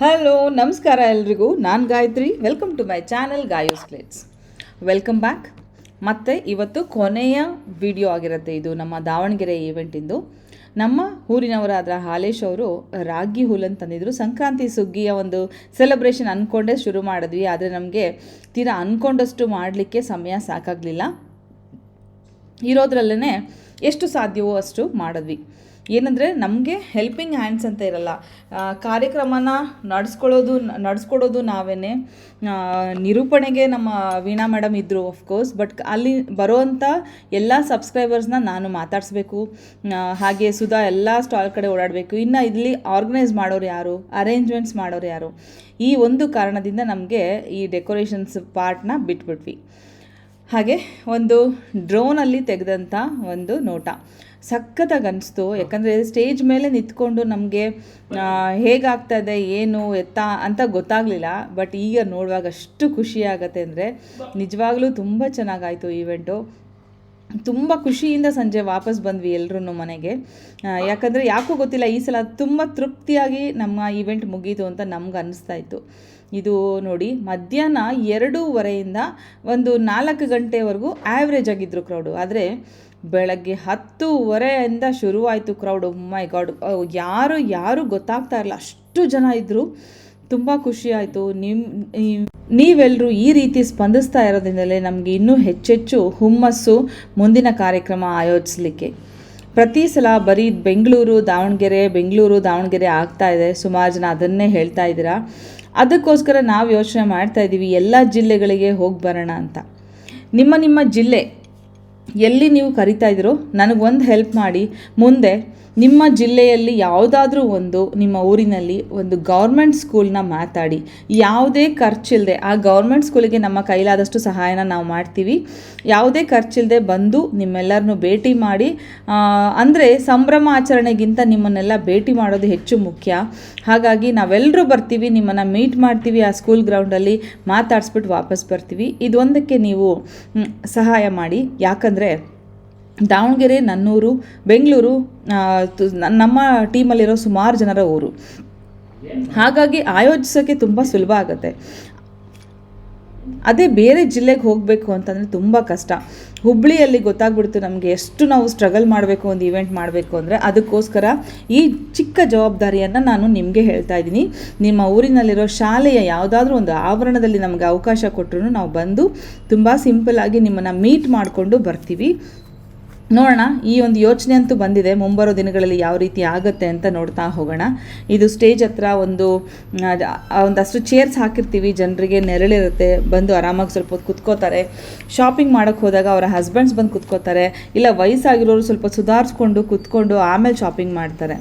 Hello ನಮಸ್ಕಾರ ಎಲ್ರಿಗೂ. ನಾನು Gayatri. Welcome to my channel ಗಾಯೋ plates welcome back ಮತ್ತು ಇವತ್ತು ಕೊನೆಯ ವಿಡಿಯೋ ಆಗಿರುತ್ತೆ ಇದು ನಮ್ಮ ದಾವಣಗೆರೆ ಈವೆಂಟಿಂದು ನಮ್ಮ ಊರಿನವರಾದ ಹಾಲೇಶ್ ಅವರು ರಾಗಿ ಹುಲ್ಲನ್ನು ತಂದಿದ್ರು. ಸಂಕ್ರಾಂತಿ ಸುಗ್ಗಿಯ ಒಂದು ಸೆಲೆಬ್ರೇಷನ್ ಅಂದ್ಕೊಂಡೇ ಶುರು ಮಾಡಿದ್ವಿ. ಆದರೆ ನಮಗೆ ತೀರಾ ಅಂದ್ಕೊಂಡಷ್ಟು ಮಾಡಲಿಕ್ಕೆ ಸಮಯ ಸಾಕಾಗಲಿಲ್ಲ. ಇರೋದ್ರಲ್ಲೇ ಎಷ್ಟು ಸಾಧ್ಯವೋ ಅಷ್ಟು ಮಾಡಿದ್ವಿ. ಏನಂದರೆ ನಮಗೆ ಹೆಲ್ಪಿಂಗ್ ಹ್ಯಾಂಡ್ಸ್ ಅಂತ ಇರಲ್ಲ. ಕಾರ್ಯಕ್ರಮನ ನಡೆಸ್ಕೊಳ್ಳೋದು, ನಡೆಸ್ಕೊಡೋದು ನಾವೇ ನಿರೂಪಣೆಗೆ ನಮ್ಮ ವೀಣಾ ಮೇಡಮ್ ಇದ್ದರು ಕೋರ್ಸ್ ಬಟ್ ಅಲ್ಲಿ ಬರೋವಂಥ ಎಲ್ಲ ಸಬ್ಸ್ಕ್ರೈಬರ್ಸ್ನ ನಾನು ಮಾತಾಡಿಸ್ಬೇಕು. ಹಾಗೆ ಸುಧಾ ಎಲ್ಲ ಸ್ಟಾಲ್ ಕಡೆ ಓಡಾಡಬೇಕು. ಇನ್ನು ಇಲ್ಲಿ ಆರ್ಗನೈಸ್ ಮಾಡೋರು ಯಾರು? ಅರೇಂಜ್ಮೆಂಟ್ಸ್ ಮಾಡೋರು ಯಾರು? ಈ ಒಂದು ಕಾರಣದಿಂದ ನಮಗೆ ಈ ಡೆಕೋರೇಷನ್ಸ್ ಪಾರ್ಟ್ನ ಬಿಟ್ಬಿಟ್ವಿ. ಹಾಗೆ ಒಂದು ಡ್ರೋನಲ್ಲಿ ತೆಗೆದಂಥ ಒಂದು ನೋಟ. ಸಖತ್ತಾಗಿ ಅನಿಸ್ತು. ಯಾಕಂದರೆ ಸ್ಟೇಜ್ ಮೇಲೆ ನಿಂತ್ಕೊಂಡು ನಮಗೆ ಹೇಗಾಗ್ತಾ ಇದೆ ಏನು ಎತ್ತ ಅಂತ ಗೊತ್ತಾಗಲಿಲ್ಲ. ಬಟ್ ಈಗ ನೋಡುವಾಗ ಅಷ್ಟು ಖುಷಿ ಆಗುತ್ತೆ ಅಂದರೆ ನಿಜವಾಗ್ಲೂ ತುಂಬ ಚೆನ್ನಾಗಾಯಿತು ಈವೆಂಟು ತುಂಬ ಖುಷಿಯಿಂದ ಸಂಜೆ ವಾಪಸ್ ಬಂದ್ವಿ ಎಲ್ಲರೂ ಮನೆಗೆ. ಯಾಕಂದರೆ ಯಾಕೋ ಗೊತ್ತಿಲ್ಲ ಈ ಸಲ ತುಂಬ ತೃಪ್ತಿಯಾಗಿ ನಮ್ಮ ಈವೆಂಟ್ ಮುಗೀತು ಅಂತ ನಮ್ಗೆ ಅನ್ನಿಸ್ತಾ ಇತ್ತು. ಇದು ನೋಡಿ ಮಧ್ಯಾಹ್ನ ಎರಡೂವರೆಯಿಂದ ಒಂದು ನಾಲ್ಕು ಗಂಟೆವರೆಗೂ ಆ್ಯಾವ್ರೇಜ್ ಆಗಿದ್ದರು ಕ್ರೌಡು ಆದರೆ ಬೆಳಗ್ಗೆ ಹತ್ತೂವರೆಯಿಂದ ಶುರುವಾಯಿತು ಕ್ರೌಡು ಮೈ ಗಾಡ್ ಯಾರು ಯಾರು ಗೊತ್ತಾಗ್ತಾ ಇರಲಿಲ್ಲ. ಅಷ್ಟು ಜನ ಇದ್ದರು ತುಂಬ ಖುಷಿ ಆಯಿತು. ನಿಮ್ಮ ನೀವೆಲ್ಲರೂ ಈ ರೀತಿ ಸ್ಪಂದಿಸ್ತಾ ಇರೋದ್ರಿಂದಲೇ ನಮಗೆ ಇನ್ನೂ ಹೆಚ್ಚೆಚ್ಚು ಹುಮ್ಮಸ್ಸು ಮುಂದಿನ ಕಾರ್ಯಕ್ರಮ ಆಯೋಜಿಸಲಿಕ್ಕೆ. ಪ್ರತಿ ಸಲ ಬರೀ ಬೆಂಗಳೂರು, ದಾವಣಗೆರೆ ಬೆಂಗಳೂರು, ದಾವಣಗೆರೆ ಆಗ್ತಾ ಇದೆ. ಸುಮಾರು ಜನ ಅದನ್ನೇ ಹೇಳ್ತಾ ಇದ್ದೀರಾ. ಅದಕ್ಕೋಸ್ಕರ ನಾವು ಯೋಚನೆ ಮಾಡ್ತಾ ಇದ್ದೀವಿ ಎಲ್ಲ ಜಿಲ್ಲೆಗಳಿಗೆ ಹೋಗಿ ಬರೋಣ ಅಂತ. ನಿಮ್ಮ ನಿಮ್ಮ ಜಿಲ್ಲೆ ಎಲ್ಲಿ ನೀವು ಕರಿತಾ ಇದ್ದೀರೋ ನನಗೊಂದು ಹೆಲ್ಪ್ ಮಾಡಿ. ಮುಂದೆ ನಿಮ್ಮ ಜಿಲ್ಲೆಯಲ್ಲಿ ಯಾವುದಾದ್ರೂ ಒಂದು ನಿಮ್ಮ ಊರಿನಲ್ಲಿ ಒಂದು ಗೌರ್ಮೆಂಟ್ ಸ್ಕೂಲ್ನ ಮಾತಾಡಿ. ಯಾವುದೇ ಖರ್ಚಿಲ್ಲದೆ ಆ ಗೌರ್ಮೆಂಟ್ ಸ್ಕೂಲಿಗೆ ನಮ್ಮ ಕೈಲಾದಷ್ಟು ಸಹಾಯನ ನಾವು ಮಾಡ್ತೀವಿ. ಯಾವುದೇ ಖರ್ಚಿಲ್ಲದೆ ಬಂದು ನಿಮ್ಮೆಲ್ಲರನ್ನು ಭೇಟಿ ಮಾಡಿ. ಅಂದರೆ ಸಂಭ್ರಮ ಆಚರಣೆಗಿಂತ ನಿಮ್ಮನ್ನೆಲ್ಲ ಭೇಟಿ ಮಾಡೋದು ಹೆಚ್ಚು ಮುಖ್ಯ. ಹಾಗಾಗಿ ನಾವೆಲ್ಲರೂ ಬರ್ತೀವಿ, ನಿಮ್ಮನ್ನು ಮೀಟ್ ಮಾಡ್ತೀವಿ, ಆ ಸ್ಕೂಲ್ ಗ್ರೌಂಡಲ್ಲಿ ಮಾತಾಡಿಸ್ಬಿಟ್ಟು ವಾಪಸ್ ಬರ್ತೀವಿ. ಇದೊಂದಕ್ಕೆ ನೀವು ಸಹಾಯ ಮಾಡಿ. ಯಾಕಂದರೆ ದಾವಣಗೆರೆ ನನ್ನೂರು ಬೆಂಗಳೂರು ನಮ್ಮ ಟೀಮಲ್ಲಿರೋ ಸುಮಾರು ಜನರ ಊರು. ಹಾಗಾಗಿ ಆಯೋಜಿಸೋಕ್ಕೆ ತುಂಬ ಸುಲಭ ಆಗುತ್ತೆ. ಅದೇ ಬೇರೆ ಜಿಲ್ಲೆಗೆ ಹೋಗಬೇಕು ಅಂತಂದರೆ ತುಂಬ ಕಷ್ಟ. ಹುಬ್ಬಳ್ಳಿಯಲ್ಲಿ ಗೊತ್ತಾಗ್ಬಿಡ್ತು ನಮಗೆ ಎಷ್ಟು ನಾವು ಸ್ಟ್ರಗಲ್ ಮಾಡಬೇಕು, ಒಂದು ಇವೆಂಟ್ ಮಾಡಬೇಕು ಅಂದರೆ ಅದಕ್ಕೋಸ್ಕರ ಈ ಚಿಕ್ಕ ಜವಾಬ್ದಾರಿಯನ್ನು ನಾನು ನಿಮಗೆ ಹೇಳ್ತಾ ಇದ್ದೀನಿ. ನಿಮ್ಮ ಊರಿನಲ್ಲಿರೋ ಶಾಲೆಯ ಯಾವುದಾದ್ರೂ ಒಂದು ಆವರಣದಲ್ಲಿ ನಮಗೆ ಅವಕಾಶ ಕೊಟ್ಟರು ನಾವು ಬಂದು ತುಂಬ ಆಗಿ ನಿಮ್ಮನ್ನು ಮೀಟ್ ಮಾಡಿಕೊಂಡು ಬರ್ತೀವಿ. ನೋಡೋಣ, ಈ ಒಂದು ಯೋಚನೆ ಅಂತೂ ಬಂದಿದೆ. ಮುಂಬರೋ ದಿನಗಳಲ್ಲಿ ಯಾವ ರೀತಿ ಆಗುತ್ತೆ ಅಂತ ನೋಡ್ತಾ ಹೋಗೋಣ. ಇದು ಸ್ಟೇಜ್ ಹತ್ರ ಒಂದು ಒಂದಷ್ಟು ಚೇರ್ಸ್ ಹಾಕಿರ್ತೀವಿ, ಜನರಿಗೆ ನೆರಳಿರುತ್ತೆ, ಬಂದು ಆರಾಮಾಗಿ ಸ್ವಲ್ಪ ಹೊತ್ತು ಕುತ್ಕೋತಾರೆ. ಶಾಪಿಂಗ್ ಮಾಡೋಕ್ಕೆ ಹೋದಾಗ ಅವರ ಹಸ್ಬೆಂಡ್ಸ್ ಬಂದು ಕುತ್ಕೋತಾರೆ. ಇಲ್ಲ, ವಯಸ್ಸಾಗಿರೋರು ಸ್ವಲ್ಪ ಸುಧಾರಿಸ್ಕೊಂಡು ಕುತ್ಕೊಂಡು ಆಮೇಲೆ ಶಾಪಿಂಗ್ ಮಾಡ್ತಾರೆ.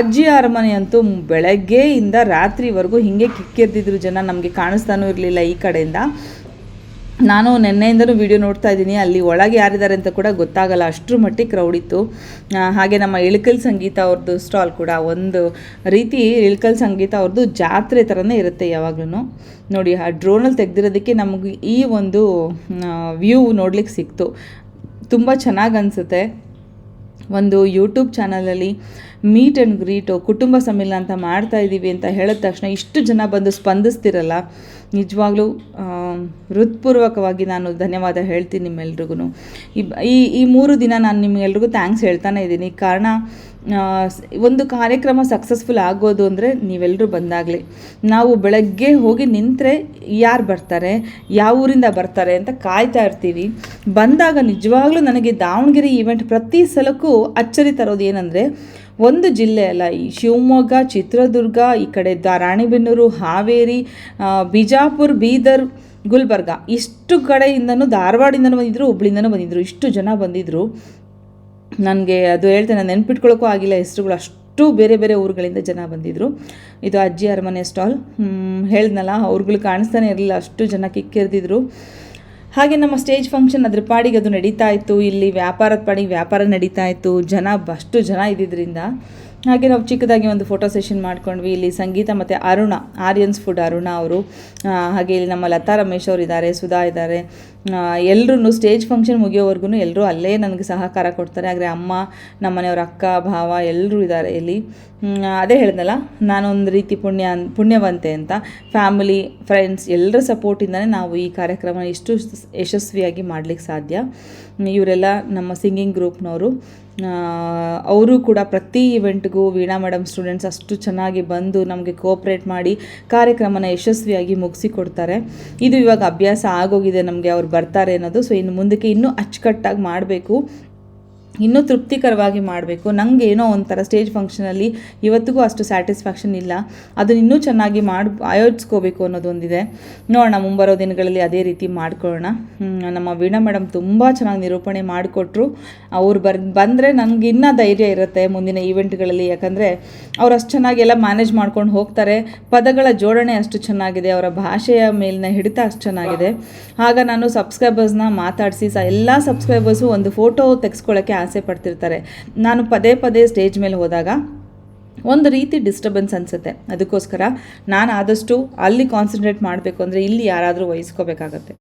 ಅಜ್ಜಿ, ಅರಮನೆ ಅಂತೂ ಬೆಳಗ್ಗೆಯಿಂದ ರಾತ್ರಿವರೆಗೂ ಹೀಗೆ ಕಿಕ್ಕಿರ್ದಿದ್ರು ಜನ, ನಮಗೆ ಕಾಣಿಸ್ತಾನೂ ಇರಲಿಲ್ಲ ಈ ಕಡೆಯಿಂದ. ನಾನು ನಿನ್ನೆಯಿಂದಲೂ ವಿಡಿಯೋ ನೋಡ್ತಾ ಇದ್ದೀನಿ. ಅಲ್ಲಿ ಒಳಗೆ ಯಾರಿದ್ದಾರೆ ಅಂತ ಕೂಡ ಗೊತ್ತಾಗಲ್ಲ. ಅಷ್ಟರ ಮಟ್ಟಿಗೆ ಕ್ರೌಡ್ ಇತ್ತು. ಹಾಗೆ ನಮ್ಮ ಇಳಕಲ್ ಸಂಗೀತ ಅವ್ರದ್ದು ಸ್ಟಾಲ್ ಕೂಡ ಒಂದು ರೀತಿ ಇಳಕಲ್ ಸಂಗೀತ ಅವ್ರದ್ದು ಜಾತ್ರೆ ಥರನೇ ಇರುತ್ತೆ ಯಾವಾಗಲೂ ನೋಡಿ, ಆ ಡ್ರೋನಲ್ಲಿ ತೆಗೆದಿರೋದಕ್ಕೆ ನಮಗೆ ಈ ಒಂದು ವ್ಯೂ ನೋಡ್ಲಿಕ್ಕೆ ಸಿಕ್ತು. ತುಂಬ ಚೆನ್ನಾಗಿ ಅನಿಸುತ್ತೆ. ಒಂದು ಯೂಟ್ಯೂಬ್ ಚಾನಲಲ್ಲಿ ಮೀಟ್ ಆ್ಯಂಡ್ ಗ್ರೀಟು ಕುಟುಂಬ ಸಮ್ಮಿಲನ ಅಂತ ಮಾಡ್ತಾ ಇದ್ದೀವಿ ಅಂತ ಹೇಳಿದ ತಕ್ಷಣ ಇಷ್ಟು ಜನ ಬಂದು ಸ್ಪಂದಿಸ್ತಿರಲ್ಲ, ನಿಜವಾಗ್ಲೂ ಹೃತ್ಪೂರ್ವಕವಾಗಿ ನಾನು ಧನ್ಯವಾದ ಹೇಳ್ತೀನಿ ನಿಮ್ಮೆಲ್ರಿಗೂ ಈ ಈ ಮೂರು ದಿನ ನಾನು ನಿಮ್ಗೆಲ್ರಿಗೂ ಥ್ಯಾಂಕ್ಸ್ ಹೇಳ್ತಾನೆ ಇದ್ದೀನಿ. ಕಾರಣ ಒಂದು ಕಾರ್ಯಕ್ರಮ ಸಕ್ಸಸ್ಫುಲ್ ಆಗೋದು ಅಂದರೆ ನೀವೆಲ್ಲರೂ ಬಂದಾಗಲಿ. ನಾವು ಬೆಳಗ್ಗೆ ಹೋಗಿ ನಿಂತರೆ ಯಾರು ಬರ್ತಾರೆ, ಯಾವ ಊರಿಂದ ಬರ್ತಾರೆ ಅಂತ ಕಾಯ್ತಾ ಇರ್ತೀವಿ. ಬಂದಾಗ ನಿಜವಾಗ್ಲೂ ನನಗೆ ದಾವಣಗೆರೆ ಈವೆಂಟ್ ಪ್ರತಿ ಸಲಕ್ಕೂ ಅಚ್ಚರಿ ತರೋದು ಏನಂದರೆ ಒಂದು ಜಿಲ್ಲೆ ಅಲ್ಲ, ಈ ಶಿವಮೊಗ್ಗ, ಚಿತ್ರದುರ್ಗ, ಈ ಕಡೆ ರಾಣಿಬೆನ್ನೂರು, ಹಾವೇರಿ ಬಿಜಾಪುರ್, ಬೀದರ್, ಗುಲ್ಬರ್ಗ. ಇಷ್ಟು ಕಡೆಯಿಂದನೂ ಧಾರವಾಡಿಂದನೂ ಬಂದಿದ್ದರು ಹುಬ್ಳಿಂದನೂ ಬಂದಿದ್ದರು ಇಷ್ಟು ಜನ ಬಂದಿದ್ದರು ನನಗೆ ಅದು ಹೇಳ್ತೇನೆ ನೆನ್ಪಿಟ್ಕೊಳ್ಳೋಕ್ಕೂ ಆಗಿಲ್ಲ, ಹೆಸರುಗಳು ಅಷ್ಟು ಬೇರೆ ಬೇರೆ ಊರುಗಳಿಂದ ಜನ ಬಂದಿದ್ದರು ಇದು ಅಜ್ಜಿ ಅರಮನೆ ಸ್ಟಾಲ್. ಹೇಳ್ದನಲ್ಲ, ಅವ್ರುಗಳು ಕಾಣಿಸ್ತಾನೆ ಇರಲಿಲ್ಲ, ಅಷ್ಟು ಜನ ಕಿಕ್ಕಿರ್ದಿದ್ರು. ಹಾಗೆ ನಮ್ಮ ಸ್ಟೇಜ್ ಫಂಕ್ಷನ್ ಅದ್ರ ಪಾಡಿಗೆ ಅದು ನಡೀತಾ ಇತ್ತು. ಇಲ್ಲಿ ವ್ಯಾಪಾರದ ಪಾಡಿಗೆ ವ್ಯಾಪಾರ ನಡೀತಾ ಇತ್ತು. ಜನ, ಅಷ್ಟು ಜನ ಇದ್ದಿದ್ದರಿಂದ ಹಾಗೆ ನಾವು ಚಿಕ್ಕದಾಗಿ ಒಂದು ಫೋಟೋ ಸೆಷನ್ ಮಾಡ್ಕೊಂಡ್ವಿ. ಇಲ್ಲಿ ಸಂಗೀತ ಮತ್ತು ಅರುಣ ಆರ್ಯನ್ಸ್ ಫುಡ್ ಅರುಣ ಅವರು. ಹಾಗೆ ಇಲ್ಲಿ ನಮ್ಮ ಲತಾ ರಮೇಶ್ ಅವರು ಇದ್ದಾರೆ, ಸುಧಾ ಇದ್ದಾರೆ. ಎಲ್ಲರೂ ಸ್ಟೇಜ್ ಫಂಕ್ಷನ್ ಮುಗಿಯೋವರೆಗೂ ಎಲ್ಲರೂ ಅಲ್ಲೇ ನನಗೆ ಸಹಕಾರ ಕೊಡ್ತಾರೆ. ಆದರೆ ಅಮ್ಮ ನಮ್ಮ ಮನೆಯವ್ರ ಅಕ್ಕ, ಭಾವ ಎಲ್ಲರೂ ಇದ್ದಾರೆ ಇಲ್ಲಿ. ಅದೇ ಹೇಳಿದ್ನಲ್ಲ ನಾನೊಂದು ರೀತಿ ಪುಣ್ಯ, ಪುಣ್ಯವಂತೆ ಅಂತ. ಫ್ಯಾಮಿಲಿ ಫ್ರೆಂಡ್ಸ್ ಎಲ್ಲರ ಸಪೋರ್ಟಿಂದನೇ ನಾವು ಈ ಕಾರ್ಯಕ್ರಮ ಇಷ್ಟು ಯಶಸ್ವಿಯಾಗಿ ಮಾಡಲಿಕ್ಕೆ ಸಾಧ್ಯ. ಇವರೆಲ್ಲ ನಮ್ಮ ಸಿಂಗಿಂಗ್ ಗ್ರೂಪ್ನವರು ಅವರು ಕೂಡ ಪ್ರತಿ ಇವೆಂಟ್ಗೂ ವೀಣಾ ಮೇಡಮ್ ಸ್ಟೂಡೆಂಟ್ಸ್ ಅಷ್ಟು ಚೆನ್ನಾಗಿ ಬಂದು ನಮಗೆ ಕೋಪ್ರೇಟ್ ಮಾಡಿ ಕಾರ್ಯಕ್ರಮನ ಯಶಸ್ವಿಯಾಗಿ ಮುಗಿಸಿಕೊಡ್ತಾರೆ. ಇದು ಇವಾಗ ಅಭ್ಯಾಸ ಆಗೋಗಿದೆ ನಮಗೆ ಅವ್ರು ಬರ್ತಾರೆ ಅನ್ನೋದು. ಸೊ ಇನ್ನು ಮುಂದಕ್ಕೆ ಇನ್ನೂ ಅಚ್ಚುಕಟ್ಟಾಗಿ ಮಾಡಬೇಕು. ಇನ್ನೂ ತೃಪ್ತಿಕರವಾಗಿ ಮಾಡಬೇಕು. ನನಗೆ ಏನೋ ಒಂಥರ ಸ್ಟೇಜ್ ಫಂಕ್ಷನಲ್ಲಿ ಇವತ್ತಿಗೂ ಅಷ್ಟು ಸ್ಯಾಟಿಸ್ಫ್ಯಾಕ್ಷನ್ ಇಲ್ಲ. ಅದನ್ನ ಇನ್ನೂ ಚೆನ್ನಾಗಿ ಮಾಡಿ, ಆಯೋಜಿಸ್ಕೋಬೇಕು ಅನ್ನೋದೊಂದಿದೆ. ನೋಡೋಣ, ಮುಂಬರೋ ದಿನಗಳಲ್ಲಿ ಅದೇ ರೀತಿ ಮಾಡ್ಕೊಳ್ಳೋಣ. ನಮ್ಮ ವೀಣಾ ಮೇಡಮ್ ತುಂಬ ಚೆನ್ನಾಗಿ ನಿರೂಪಣೆ ಮಾಡಿಕೊಟ್ರು. ಅವ್ರು ಬರ್ ಬಂದರೆ ನನಗೆ ಇನ್ನೂ ಧೈರ್ಯ ಇರುತ್ತೆ ಮುಂದಿನ ಈವೆಂಟ್ಗಳಲ್ಲಿ. ಯಾಕಂದರೆ ಅವ್ರು ಅಷ್ಟು ಚೆನ್ನಾಗಿ ಎಲ್ಲ ಮ್ಯಾನೇಜ್ ಮಾಡ್ಕೊಂಡು ಹೋಗ್ತಾರೆ. ಪದಗಳ ಜೋಡಣೆ ಅಷ್ಟು ಚೆನ್ನಾಗಿದೆ. ಅವರ ಭಾಷೆಯ ಮೇಲಿನ ಹಿಡಿತ ಅಷ್ಟು ಚೆನ್ನಾಗಿದೆ. ಆಗ ನಾನು ಸಬ್ಸ್ಕ್ರೈಬರ್ಸ್ನ ಮಾತಾಡಿಸಿ, ಸ, ಎಲ್ಲ ಸಬ್ಸ್ಕ್ರೈಬರ್ಸು ಒಂದು ಫೋಟೋ ತೆಗೆಸ್ಕೊಳ್ಳೋಕ್ಕೆ ಆಸೆ ಪಡ್ತಿರ್ತಾರೆ. ನಾನು ಪದೇ ಪದೇ ಸ್ಟೇಜ್ ಮೇಲೆ ಹೋದಾಗ ಒಂದು ರೀತಿ ಡಿಸ್ಟರ್ಬೆನ್ಸ್ ಅನಿಸುತ್ತೆ. ಅದಕ್ಕೋಸ್ಕರ ನಾನು ಆದಷ್ಟು ಅಲ್ಲಿ ಕಾನ್ಸಂಟ್ರೇಟ್ ಮಾಡಬೇಕು ಅಂದರೆ ಇಲ್ಲಿ ಯಾರಾದರೂ ವಹಿಸ್ಕೋಬೇಕಾಗತ್ತೆ.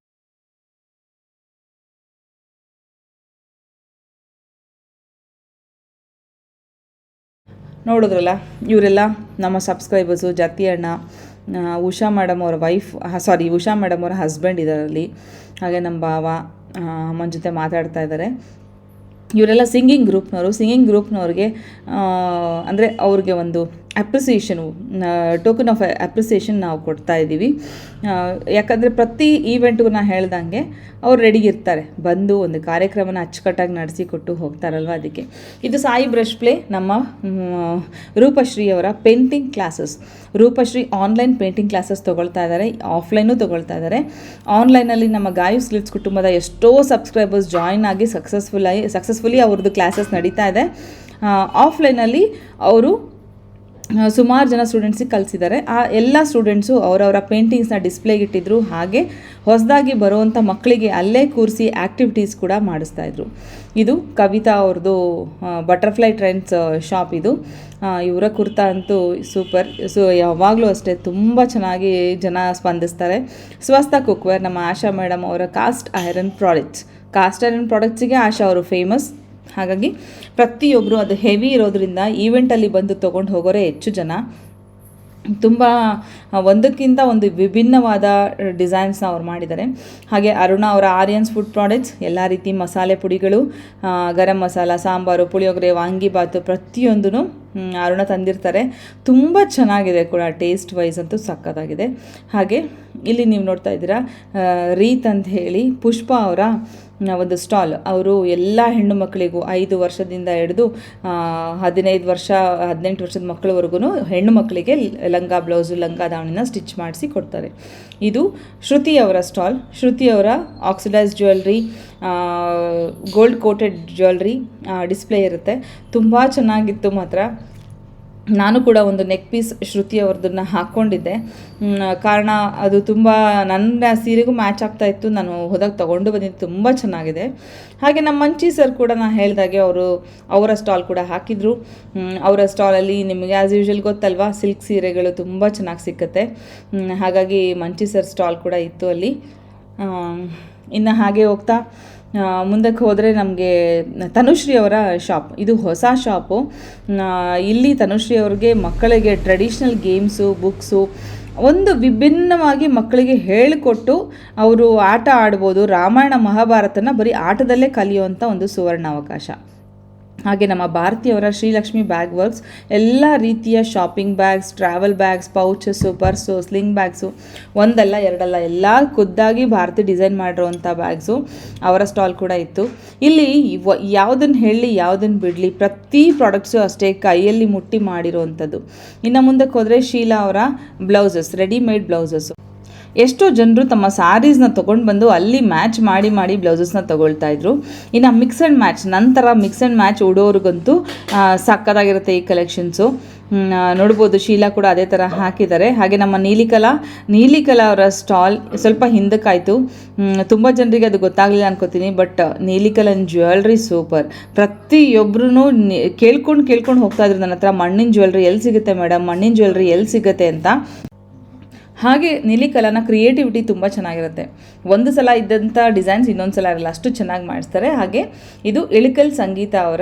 ನೋಡಿದ್ರಲ್ಲ, ಇವರೆಲ್ಲ ನಮ್ಮ ಸಬ್ಸ್ಕ್ರೈಬರ್ಸು ಜಾತಿ ಅಣ್ಣ ಉಷಾ ಮೇಡಮ್ ಅವರ ವೈಫ್ ಸಾರಿ ಉಷಾ ಮೇಡಮ್ ಅವರ ಹಸ್ಬೆಂಡ್ ಇದರಲ್ಲಿ. ಹಾಗೆ ನಮ್ಮ ಭಾವ ಅಮ್ಮನ ಜೊತೆ ಮಾತಾಡ್ತಾ ಇದ್ದಾರೆ. ಇವರೆಲ್ಲ ಸಿಂಗಿಂಗ್ ಗ್ರೂಪ್ನವರು ಸಿಂಗಿಂಗ್ ಗ್ರೂಪ್ನವ್ರಿಗೆ ಅಂದರೆ ಅವ್ರಿಗೆ ಒಂದು ಅಪ್ರಿಸಿಯೇಷನು ಟೋಕನ್ ಆಫ್ ಅಪ್ರಿಸಿಯೇಷನ್ ನಾವು ಕೊಡ್ತಾ ಇದ್ದೀವಿ. ಯಾಕಂದರೆ ಪ್ರತಿ ಈವೆಂಟ್ಗೂ ನಾನು ಹೇಳ್ದಂಗೆ ಅವ್ರು ರೆಡಿ ಇರ್ತಾರೆ. ಬಂದು ಒಂದು ಕಾರ್ಯಕ್ರಮನ ಅಚ್ಚುಕಟ್ಟಾಗಿ ನಡೆಸಿಕೊಟ್ಟು ಹೋಗ್ತಾರಲ್ವ ಅದಕ್ಕೆ. ಇದು ಸಾಯಿ ಬ್ರಷ್ ಪ್ಲೇ ನಮ್ಮ ರೂಪಶ್ರೀ ಅವರ painting classes Roopashree online painting classes ತೊಗೊಳ್ತಾ ಇದ್ದಾರೆ ಆಫ್ಲೈನು ತೊಗೊಳ್ತಾ ಇದ್ದಾರೆ ಆನ್ಲೈನಲ್ಲಿ ನಮ್ಮ ಗಾಯು ಸ್ಲಿಟ್ಸ್ ಕುಟುಂಬದ ಎಷ್ಟೋ ಸಬ್ಸ್ಕ್ರೈಬರ್ಸ್ ಜಾಯಿನ್ ಆಗಿ ಸಕ್ಸಸ್ಫುಲ್ಲಾಗಿ ಸಕ್ಸಸ್ಫುಲಿ ಅವ್ರದ್ದು ಕ್ಲಾಸಸ್ ನಡೀತಾ ಇದೆ. ಆಫ್ಲೈನಲ್ಲಿ ಅವರು ಸುಮಾರು ಜನ ಸ್ಟೂಡೆಂಟ್ಸಿಗೆ ಕಲಿಸಿದ್ದಾರೆ ಆ ಎಲ್ಲ ಸ್ಟೂಡೆಂಟ್ಸು ಅವರವರ ಪೇಂಟಿಂಗ್ಸ್ನ ಡಿಸ್ಪ್ಲೇಗೆ ಇಟ್ಟಿದ್ರು. ಹಾಗೆ ಹೊಸದಾಗಿ ಬರುವಂಥ ಮಕ್ಕಳಿಗೆ ಅಲ್ಲೇ ಕೂರಿಸಿ ಆ್ಯಕ್ಟಿವಿಟೀಸ್ ಕೂಡ ಮಾಡಿಸ್ತಾ ಇದ್ರು. ಇದು ಕವಿತಾ ಅವ್ರದ್ದು ಬಟರ್ಫ್ಲೈ ಟ್ರೆಂಡ್ಸ್ ಶಾಪ್ ಇದು. ಇವರ ಕುರ್ತಾ ಅಂತೂ ಸೂಪರ್ ಸೊ ಯಾವಾಗಲೂ ಅಷ್ಟೇ ತುಂಬ ಚೆನ್ನಾಗಿ ಜನ ಸ್ಪಂದಿಸ್ತಾರೆ. ಸ್ವಸ್ಥ ಕುಕ್ವೇರ್ ನಮ್ಮ ಆಶಾ ಮೇಡಮ್ ಅವರ cast iron products cast iron ಪ್ರಾಡಕ್ಟ್ಸಿಗೆ Asha ಅವರು ಫೇಮಸ್ ಹಾಗಾಗಿ ಪ್ರತಿಯೊಬ್ಬರು ಅದು ಹೆವಿ ಇರೋದ್ರಿಂದ ಈವೆಂಟಲ್ಲಿ ಬಂದು ತೊಗೊಂಡು ಹೋಗೋರೆ ಹೆಚ್ಚು ಜನ. ತುಂಬ ಒಂದಕ್ಕಿಂತ ಒಂದು ವಿಭಿನ್ನವಾದ ಡಿಸೈನ್ಸ್ನ ಅವ್ರು ಮಾಡಿದ್ದಾರೆ. ಹಾಗೆ ಅರುಣ ಅವರ ಆರ್ಯನ್ಸ್ ಫುಡ್ ಪ್ರಾಡಕ್ಟ್ಸ್ ಎಲ್ಲ ರೀತಿ ಮಸಾಲೆ ಪುಡಿಗಳು ಗರಂ ಮಸಾಲ, ಸಾಂಬಾರು, ಪುಳಿಯೋಗರೆ ವಾಂಗಿಬಾತು ಪ್ರತಿಯೊಂದೂ ಅರುಣ ತಂದಿರ್ತಾರೆ. ತುಂಬ ಚೆನ್ನಾಗಿದೆ ಕೂಡ ಟೇಸ್ಟ್ ವೈಸ್ ಅಂತೂ ಸಕ್ಕತ್ತಾಗಿದೆ. ಹಾಗೆ, ಇಲ್ಲಿ ನೀವು ನೋಡ್ತಾ ಇದ್ದೀರಾ ರೀತ್ ಅಂತ ಹೇಳಿ ಪುಷ್ಪ ಅವರ ಒಂದು ಸ್ಟಾಲ್. ಅವರು ಎಲ್ಲ ಹೆಣ್ಣು ಮಕ್ಕಳಿಗೂ ಐದು ವರ್ಷದಿಂದ ಹಿಡಿದು ಹದಿನೈದು ವರ್ಷ, ಹದಿನೆಂಟು ವರ್ಷದ ಮಕ್ಕಳವರೆಗೂ ಹೆಣ್ಣು ಮಕ್ಕಳಿಗೆ ಲಂಗ ಬ್ಲೌಸು, ಲಂಗ ದಾವಣಿನ ಸ್ಟಿಚ್ ಮಾಡಿಸಿ ಕೊಡ್ತಾರೆ. ಇದು ಶ್ರುತಿ ಅವರ ಸ್ಟಾಲ್. ಶ್ರುತಿ ಅವರ oxidise jewellery gold coated jewellery display ಇರುತ್ತೆ. ತುಂಬ ಚೆನ್ನಾಗಿತ್ತು ಮಾತ್ರ. ನಾನು ಕೂಡ ಒಂದು ನೆಕ್ ಪೀಸ್ ಶ್ರುತಿ ಅವ್ರದ್ದನ್ನು ಹಾಕ್ಕೊಂಡಿದ್ದೆ ಕಾರಣ ಅದು ತುಂಬ ನನ್ನ ಸೀರೆಗೂ ಮ್ಯಾಚ್ ಆಗ್ತಾ ಇತ್ತು. ನಾನು ಹೋದಾಗ ತೊಗೊಂಡು ಬಂದಿದ್ದು ತುಂಬ ಚೆನ್ನಾಗಿದೆ. ಹಾಗೆ ನಮ್ಮ ಮಂಚಿ ಸರ್ ಕೂಡ ನಾನು ಹೇಳಿದಾಗೆ ಅವರು ಅವರ ಸ್ಟಾಲ್ ಕೂಡ ಹಾಕಿದರು. ಅವರ ಸ್ಟಾಲಲ್ಲಿ ನಿಮಗೆ ಆ್ಯಸ್ ಯೂಶುವಲ್ ಗೊತ್ತಲ್ವಾ ಸಿಲ್ಕ್ ಸೀರೆಗಳು ತುಂಬ ಚೆನ್ನಾಗಿ ಸಿಕ್ಕತ್ತೆ. ಹಾಗಾಗಿ ಮಂಚಿ ಸರ್ ಸ್ಟಾಲ್ ಕೂಡ ಇತ್ತು ಅಲ್ಲಿ. ಇನ್ನು ಹಾಗೆ ಹೋಗ್ತಾ. ಮುಂದಕ್ಕೆ ಹೋದರೆ ನಮಗೆ ತನುಶ್ರೀ ಅವರ ಶಾಪ್. ಇದು ಹೊಸ ಶಾಪು. ಇಲ್ಲಿ ತನುಶ್ರೀ ಅವ್ರಿಗೆ ಮಕ್ಕಳಿಗೆ ಟ್ರೆಡಿಷ್ನಲ್ ಗೇಮ್ಸು ಬುಕ್ಸು ಒಂದು ವಿಭಿನ್ನವಾಗಿ ಮಕ್ಕಳಿಗೆ ಹೇಳಿಕೊಟ್ಟು ಅವರು ಆಟ ಆಡ್ಬೋದು. ರಾಮಾಯಣ ಮಹಾಭಾರತನ ಬರೀ ಆಟದಲ್ಲೇ ಕಲಿಯುವಂಥ ಒಂದು ಸುವರ್ಣ ಅವಕಾಶ ಹಾಗೆ ನಮ್ಮ ಭಾರತೀಯವರ ಶ್ರೀಲಕ್ಷ್ಮಿ ಬ್ಯಾಗ್ ವರ್ಕ್ಸ್, ಎಲ್ಲ ರೀತಿಯ shopping bags travel bags pouches purse sling bags ಒಂದಲ್ಲ, ಎರಡಲ್ಲ, ಎಲ್ಲ ಖುದ್ದಾಗಿ ಭಾರತಿ ಡಿಸೈನ್ ಮಾಡಿರುವಂಥ ಬ್ಯಾಗ್ಸು ಅವರ ಸ್ಟಾಲ್ ಕೂಡ ಇತ್ತು. ಇಲ್ಲಿ ಯಾವುದನ್ನು ಹೇಳಿ ಯಾವುದನ್ನು ಬಿಡಲಿ, ಪ್ರತಿ ಪ್ರಾಡಕ್ಟ್ಸು ಅಷ್ಟೇ ಕೈಯಲ್ಲಿ ಮುಟ್ಟಿ ಮಾಡಿರುವಂಥದ್ದು ಇನ್ನು ಮುಂದಕ್ಕೆ ಹೋದರೆ ಶೀಲಾ ಅವರ ಬ್ಲೌಸಸ್ ರೆಡಿಮೇಡ್ ಬ್ಲೌಸಸ್ಸು ಎಷ್ಟೋ ಜನರು ತಮ್ಮ ಸ್ಯಾರೀಸ್ನ ತೊಗೊಂಡು ಬಂದು ಅಲ್ಲಿ ಮ್ಯಾಚ್ ಮಾಡಿ ಮಾಡಿ ಬ್ಲೌಸಸ್ನ ತೊಗೊಳ್ತಾ ಇದ್ರು. ಇನ್ನು ಮಿಕ್ಸ್ ಆ್ಯಂಡ್ ಮ್ಯಾಚ್ ನಂತರ ಮಿಕ್ಸ್ ಆ್ಯಂಡ್ ಮ್ಯಾಚ್ ಉಡೋರಿಗಂತೂ ಸಕ್ಕತ್ತಾಗಿರುತ್ತೆ ಈ ಕಲೆಕ್ಷನ್ಸು ನೋಡ್ಬೋದು ಶೀಲಾ ಕೂಡ ಅದೇ ಥರ ಹಾಕಿದ್ದಾರೆ. ಹಾಗೆ ನಮ್ಮ ನೀಲಿಕಲಾ ನೀಲಿಕಲಾ ಅವರ ಸ್ಟಾಲ್ ಸ್ವಲ್ಪ ಹಿಂದಕ್ಕಾಯಿತು. ತುಂಬ ಜನರಿಗೆ ಅದು ಗೊತ್ತಾಗಲಿಲ್ಲ ಅನ್ಕೋತೀನಿ ಬಟ್ ನೀಲಿಕಲನ್ ಜ್ಯುವೆಲ್ರಿ ಸೂಪರ್ ಪ್ರತಿಯೊಬ್ಬರೂ ಕೇಳ್ಕೊಂಡು ಕೇಳ್ಕೊಂಡು ಹೋಗ್ತಾ ಇದ್ರು ನನ್ನ ಹತ್ರ, ಮಣ್ಣಿನ ಜ್ಯುವೆಲ್ರಿ ಎಲ್ಲಿ ಸಿಗುತ್ತೆ ಮೇಡಮ್ ಮಣ್ಣಿನ ಜ್ಯುವೆಲ್ರಿ ಎಲ್ಲಿ ಸಿಗುತ್ತೆ ಅಂತ. ಹಾಗೆ ನಿಲಿಕಲನ ಕ್ರಿಯೇಟಿವಿಟಿ ತುಂಬ ಚೆನ್ನಾಗಿರುತ್ತೆ. ಒಂದು ಸಲ ಇದ್ದಂಥ ಡಿಸೈನ್ಸ್ ಇನ್ನೊಂದು ಸಲ ಇರಲ್ಲ, ಅಷ್ಟು ಚೆನ್ನಾಗಿ ಮಾಡಿಸ್ತಾರೆ. ಹಾಗೆ ಇದು ಇಳಕಲ್ ಸಂಗೀತ ಅವರ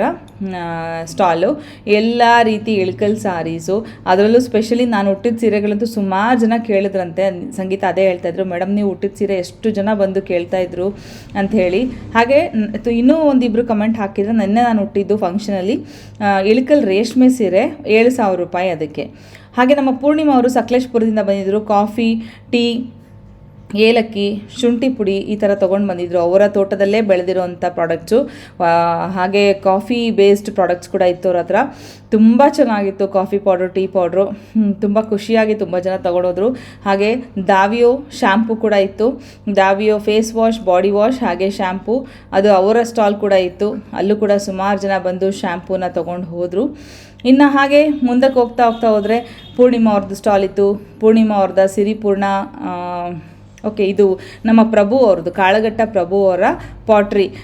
ಸ್ಟಾಲು ಎಲ್ಲ ರೀತಿ ಇಳಕಲ್ ಸಾರೀಸು ಅದರಲ್ಲೂ ಸ್ಪೆಷಲಿ ನಾನು ಹುಟ್ಟಿದ ಸೀರೆಗಳಂತೂ ಸುಮಾರು ಜನ ಕೇಳಿದ್ರಂತೆ. ಸಂಗೀತ ಅದೇ ಹೇಳ್ತಾ ಇದ್ರು ಮೇಡಮ್ ನೀವು ಹುಟ್ಟಿದ ಸೀರೆ ಎಷ್ಟು ಜನ ಬಂದು ಕೇಳ್ತಾ ಇದ್ರು? ಅಂತ ಹೇಳಿ. ಹಾಗೆ ಇನ್ನೂ ಒಂದಿಬ್ಬರು ಕಮೆಂಟ್ ಹಾಕಿದರೆ, ನಿನ್ನೆ ನಾನು ಹುಟ್ಟಿದ್ದು ಫಂಕ್ಷನಲ್ಲಿ ಇಳಕಲ್ ರೇಷ್ಮೆ ಸೀರೆ ಏಳು ಸಾವಿರ ರೂಪಾಯಿ ಅದಕ್ಕೆ. ಹಾಗೆ ನಮ್ಮ ಪೂರ್ಣಿಮಾ ಅವರು ಸಕಲೇಶ್ಪುರದಿಂದ ಬಂದಿದ್ದರು. ಕಾಫಿ ಟೀ ಏಲಕ್ಕಿ, ಶುಂಠಿ ಪುಡಿ ಈ ಥರ ತೊಗೊಂಡು ಬಂದಿದ್ರು. ಅವರ ತೋಟದಲ್ಲೇ ಬೆಳೆದಿರುವಂಥ ಪ್ರಾಡಕ್ಟ್ಸು ಹಾಗೆ ಕಾಫಿ ಬೇಸ್ಡ್ ಪ್ರಾಡಕ್ಟ್ಸ್ ಕೂಡ ಇತ್ತು ಅವ್ರ ಹತ್ರ. ತುಂಬ ಚೆನ್ನಾಗಿತ್ತು ಕಾಫಿ ಪೌಡ್ರು ಟೀ ಪೌಡ್ರು ತುಂಬ ಖುಷಿಯಾಗಿ ತುಂಬ ಜನ ತೊಗೊಂಡೋದ್ರು. ಹಾಗೆ ದಾವಿಯೋ ಶ್ಯಾಂಪು ಕೂಡ ಇತ್ತು. ದಾವಿಯೋ ಫೇಸ್ ವಾಶ್ ಬಾಡಿ ವಾಶ್ ಹಾಗೆ ಶ್ಯಾಂಪು ಅದು ಅವರ ಸ್ಟಾಲ್ ಕೂಡ ಇತ್ತು. ಅಲ್ಲೂ ಕೂಡ ಸುಮಾರು ಜನ ಬಂದು ಶ್ಯಾಂಪೂನ ತೊಗೊಂಡು ಹೋದರು. ಇನ್ನು ಹಾಗೆ ಮುಂದಕ್ಕೆ ಹೋಗ್ತಾ ಹೋಗ್ತಾ ಹೋದರೆ ಪೂರ್ಣಿಮಾ ಅವ್ರದ್ದು ಸ್ಟಾಲ್ ಇತ್ತು. ಪೂರ್ಣಿಮಾ ಅವ್ರದ್ದು ಸಿರಿಪೂರ್ಣ ಓಕೆ ಇದು ನಮ್ಮ ಪ್ರಭು ಅವ್ರದ್ದು ಕಾಳಗಟ್ಟ ಪ್ರಭು ಅವರ ಪಾಟ್ರಿ